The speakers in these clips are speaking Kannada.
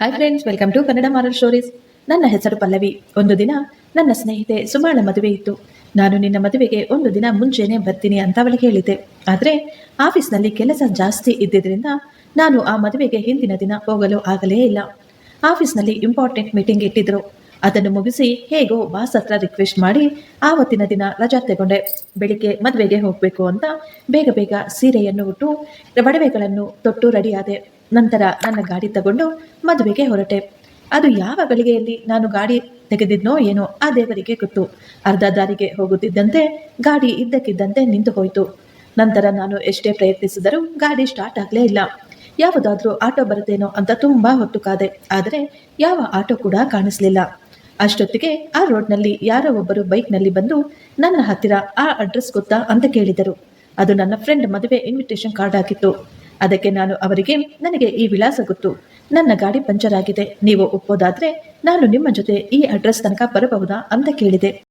Hi friends welcome to Kannada moral stories ನನ್ನ ಹೆಸರು ಪಲ್ಲವಿ. ಒಂದು ದಿನ ನನ್ನ ಸ್ನೇಹಿತೆ ಸುಮಾಳ ಮದುವೆ ಇತ್ತು. ನಾನು ನಿನ್ನ ಮದುವೆಗೆ ಒಂದು ದಿನ ಮುಂಚೆನೆ ಬರ್ತೀನಿ ಅಂತ ಅವಳಿಗೆ ಹೇಳಿದ್ದೆ. ಆದರೆ ಆಫೀಸ್ನಲ್ಲಿ ಕೆಲಸ ಜಾಸ್ತಿ ಇದ್ದಿದ್ದರಿಂದ ನಾನು ಆ ಮದುವೆಗೆ ಹಿಂದಿನ ದಿನ ಹೋಗಲು ಆಗಲೇ ಇಲ್ಲ. ಆಫೀಸ್ನಲ್ಲಿ ಇಂಪಾರ್ಟೆಂಟ್ ಮೀಟಿಂಗ್ ಇಟ್ಟಿದ್ರು. ಅದನ್ನು ಮುಗಿಸಿ ಹೇಗೋ ಬಾಸ್ ಹತ್ರ ರಿಕ್ವೆಸ್ಟ್ ಮಾಡಿ ಆವತ್ತಿನ ದಿನ ರಜಾ ತಗೊಂಡೆ. ಬೆಳಿಗ್ಗೆ ಮದುವೆಗೆ ಹೋಗಬೇಕು ಅಂತ ಬೇಗ ಬೇಗ ಸೀರೆಯನ್ನು ಉಟ್ಟು, ಒಡವೆಗಳನ್ನು ತೊಟ್ಟು ರೆಡಿಯಾದೆ ನಂತರ ನನ್ನ ಗಾಡಿ ತಗೊಂಡು ಮದುವೆಗೆ ಹೊರಟೆ. ಅದು ಯಾವ ಗಳಿಗೆಯಲ್ಲಿ ನಾನು ಗಾಡಿ ತೆಗೆದಿದ್ನೋ ಏನೋ ಆ ದೇವರಿಗೆ ಗೊತ್ತು. ಅರ್ಧ ದಾರಿಗೆ ಹೋಗುತ್ತಿದ್ದಂತೆ ಗಾಡಿ ಇದ್ದಕ್ಕಿದ್ದಂತೆ ನಿಂತು ಹೋಯಿತು. ನಂತರ ನಾನು ಎಷ್ಟೇ ಪ್ರಯತ್ನಿಸಿದರೂ ಗಾಡಿ ಸ್ಟಾರ್ಟ್ ಆಗಲೇ ಇಲ್ಲ. ಯಾವುದಾದ್ರೂ ಆಟೋ ಬರುತ್ತೇನೋ ಅಂತ ತುಂಬಾ ಹೊತ್ತು ಕಾದೆ. ಆದರೆ ಯಾವ ಆಟೋ ಕೂಡ ಕಾಣಿಸಲಿಲ್ಲ. ಅಷ್ಟೊತ್ತಿಗೆ ಆ ರೋಡ್ನಲ್ಲಿ ಯಾರೋ ಒಬ್ಬರು ಬೈಕ್ನಲ್ಲಿ ಬಂದು ನನ್ನ ಹತ್ತಿರ ಆ ಅಡ್ರೆಸ್ ಗೊತ್ತಾ ಅಂತ ಕೇಳಿದರು. ಅದು ನನ್ನ ಫ್ರೆಂಡ್ ಮದುವೆ ಇನ್ವಿಟೇಷನ್ ಕಾರ್ಡ್ ಆಗಿತ್ತು. ಅದಕ್ಕೆ ನಾನು ಅವರಿಗೆ, ನನಗೆ ಈ ವಿಳಾಸ ಗೊತ್ತು. ನನ್ನ ಗಾಡಿ ಪಂಚರ್ ಆಗಿದೆ ನೀವು ಒಪ್ಪೋದಾದ್ರೆ ನಾನು ನಿಮ್ಮ ಜೊತೆ ಈ ಅಡ್ರೆಸ್ ತನಕ ಬರಬಹುದಾ ಅಂತ ಕೇಳಿದೆ.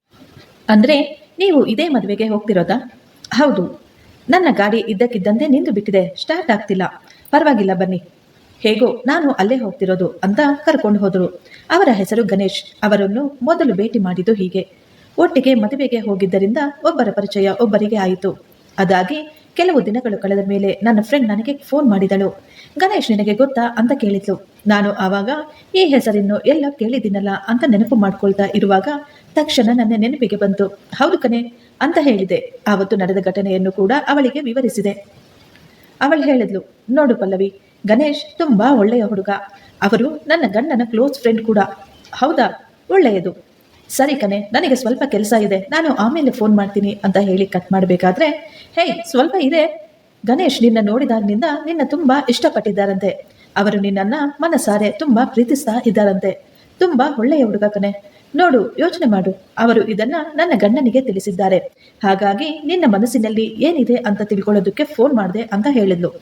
ಅಂದ್ರೆ, ನೀವು ಇದೇ ಮದುವೆಗೆ ಹೋಗ್ತಿರೋದಾ? ಹೌದು. ನನ್ನ ಗಾಡಿ ಇದ್ದಕ್ಕಿದ್ದಂತೆ ನಿಂದು ಬಿಟ್ಟಿದೆ ಸ್ಟಾರ್ಟ್ ಆಗ್ತಿಲ್ಲ. ಪರವಾಗಿಲ್ಲ ಬನ್ನಿ. ಹೇಗೋ ನಾನು ಅಲ್ಲೇ ಹೋಗ್ತಿರೋದು ಅಂತ ಕರ್ಕೊಂಡು ಹೋದರು. ಅವರ ಹೆಸರು ಗಣೇಶ್. ಅವರನ್ನು ಮೊದಲು ಭೇಟಿ ಮಾಡಿದ್ದು ಹೀಗೆ. ಒಟ್ಟಿಗೆ ಮದುವೆಗೆ ಹೋಗಿದ್ದರಿಂದ ಒಬ್ಬರ ಪರಿಚಯ ಒಬ್ಬರಿಗೆ ಆಯಿತು. ಅದಾಗಿ ಕೆಲವು ದಿನಗಳು ಕಳೆದ ಮೇಲೆ ನನ್ನ ಫ್ರೆಂಡ್ ನನಗೆ ಫೋನ್ ಮಾಡಿದಳು. ಗಣೇಶ್ ನಿನಗೆ ಗೊತ್ತಾ ಅಂತ ಕೇಳಿದ್ಲು. ನಾನು ಆವಾಗ, ಈ ಹೆಸರನ್ನು ಎಲ್ಲ ಕೇಳಿದ್ದೀನಲ್ಲ ಅಂತ ನೆನಪು ಮಾಡ್ಕೊಳ್ತಾ ಇರುವಾಗ ತಕ್ಷಣ ನನ್ನ ನೆನಪಿಗೆ ಬಂತು. ಹೌದು ಕಣೆ, ಅಂತ ಹೇಳಿದೆ. ಆವತ್ತು ನಡೆದ ಘಟನೆಯನ್ನು ಕೂಡ ಅವಳಿಗೆ ವಿವರಿಸಿದೆ. ಅವಳು ಹೇಳಿದ್ಲು, ನೋಡು ಪಲ್ಲವಿ, ಗಣೇಶ್ ತುಂಬಾ ಒಳ್ಳೆಯ ಹುಡುಗ. ಅವರು ನನ್ನ ಗಂಡನ ಕ್ಲೋಸ್ ಫ್ರೆಂಡ್ ಕೂಡ. ಹೌದಾ? ಒಳ್ಳೆಯದು. ಸರಿ ಕಣೆ, ನನಗೆ ಸ್ವಲ್ಪ ಕೆಲಸ ಇದೆ. ನಾನು ಆಮೇಲೆ ಫೋನ್ ಮಾಡ್ತೀನಿ ಅಂತ ಹೇಳಿ ಕಟ್ ಮಾಡಬೇಕಾದ್ರೆ, ಹೇಯ್, ಸ್ವಲ್ಪ ಇದೆ. ಗಣೇಶ್ ನಿನ್ನ ನೋಡಿದಾಗಿನಿಂದ ನಿನ್ನ ತುಂಬಾ ಇಷ್ಟಪಟ್ಟಿದ್ದಾರಂತೆ. ಅವರು ನಿನ್ನನ್ನ ಮನಸಾರೆ ತುಂಬಾ ಪ್ರೀತಿಸ್ತಾ ಇದ್ದಾರಂತೆ. ತುಂಬಾ ಒಳ್ಳೆಯ ಹುಡುಗ ಕಣೆ. ನೋಡು, ಯೋಚನೆ ಮಾಡು. ಅವರು ಇದನ್ನ ನನ್ನ ಗಂಡನಿಗೆ ತಿಳಿಸಿದ್ದಾರೆ. ಹಾಗಾಗಿ ನಿನ್ನ ಮನಸ್ಸಿನಲ್ಲಿ ಏನಿದೆ ಅಂತ ತಿಳ್ಕೊಳ್ಳೋದಕ್ಕೆ ಫೋನ್ ಮಾಡಿದೆ ಅಂತ ಹೇಳಿದ್ಲು.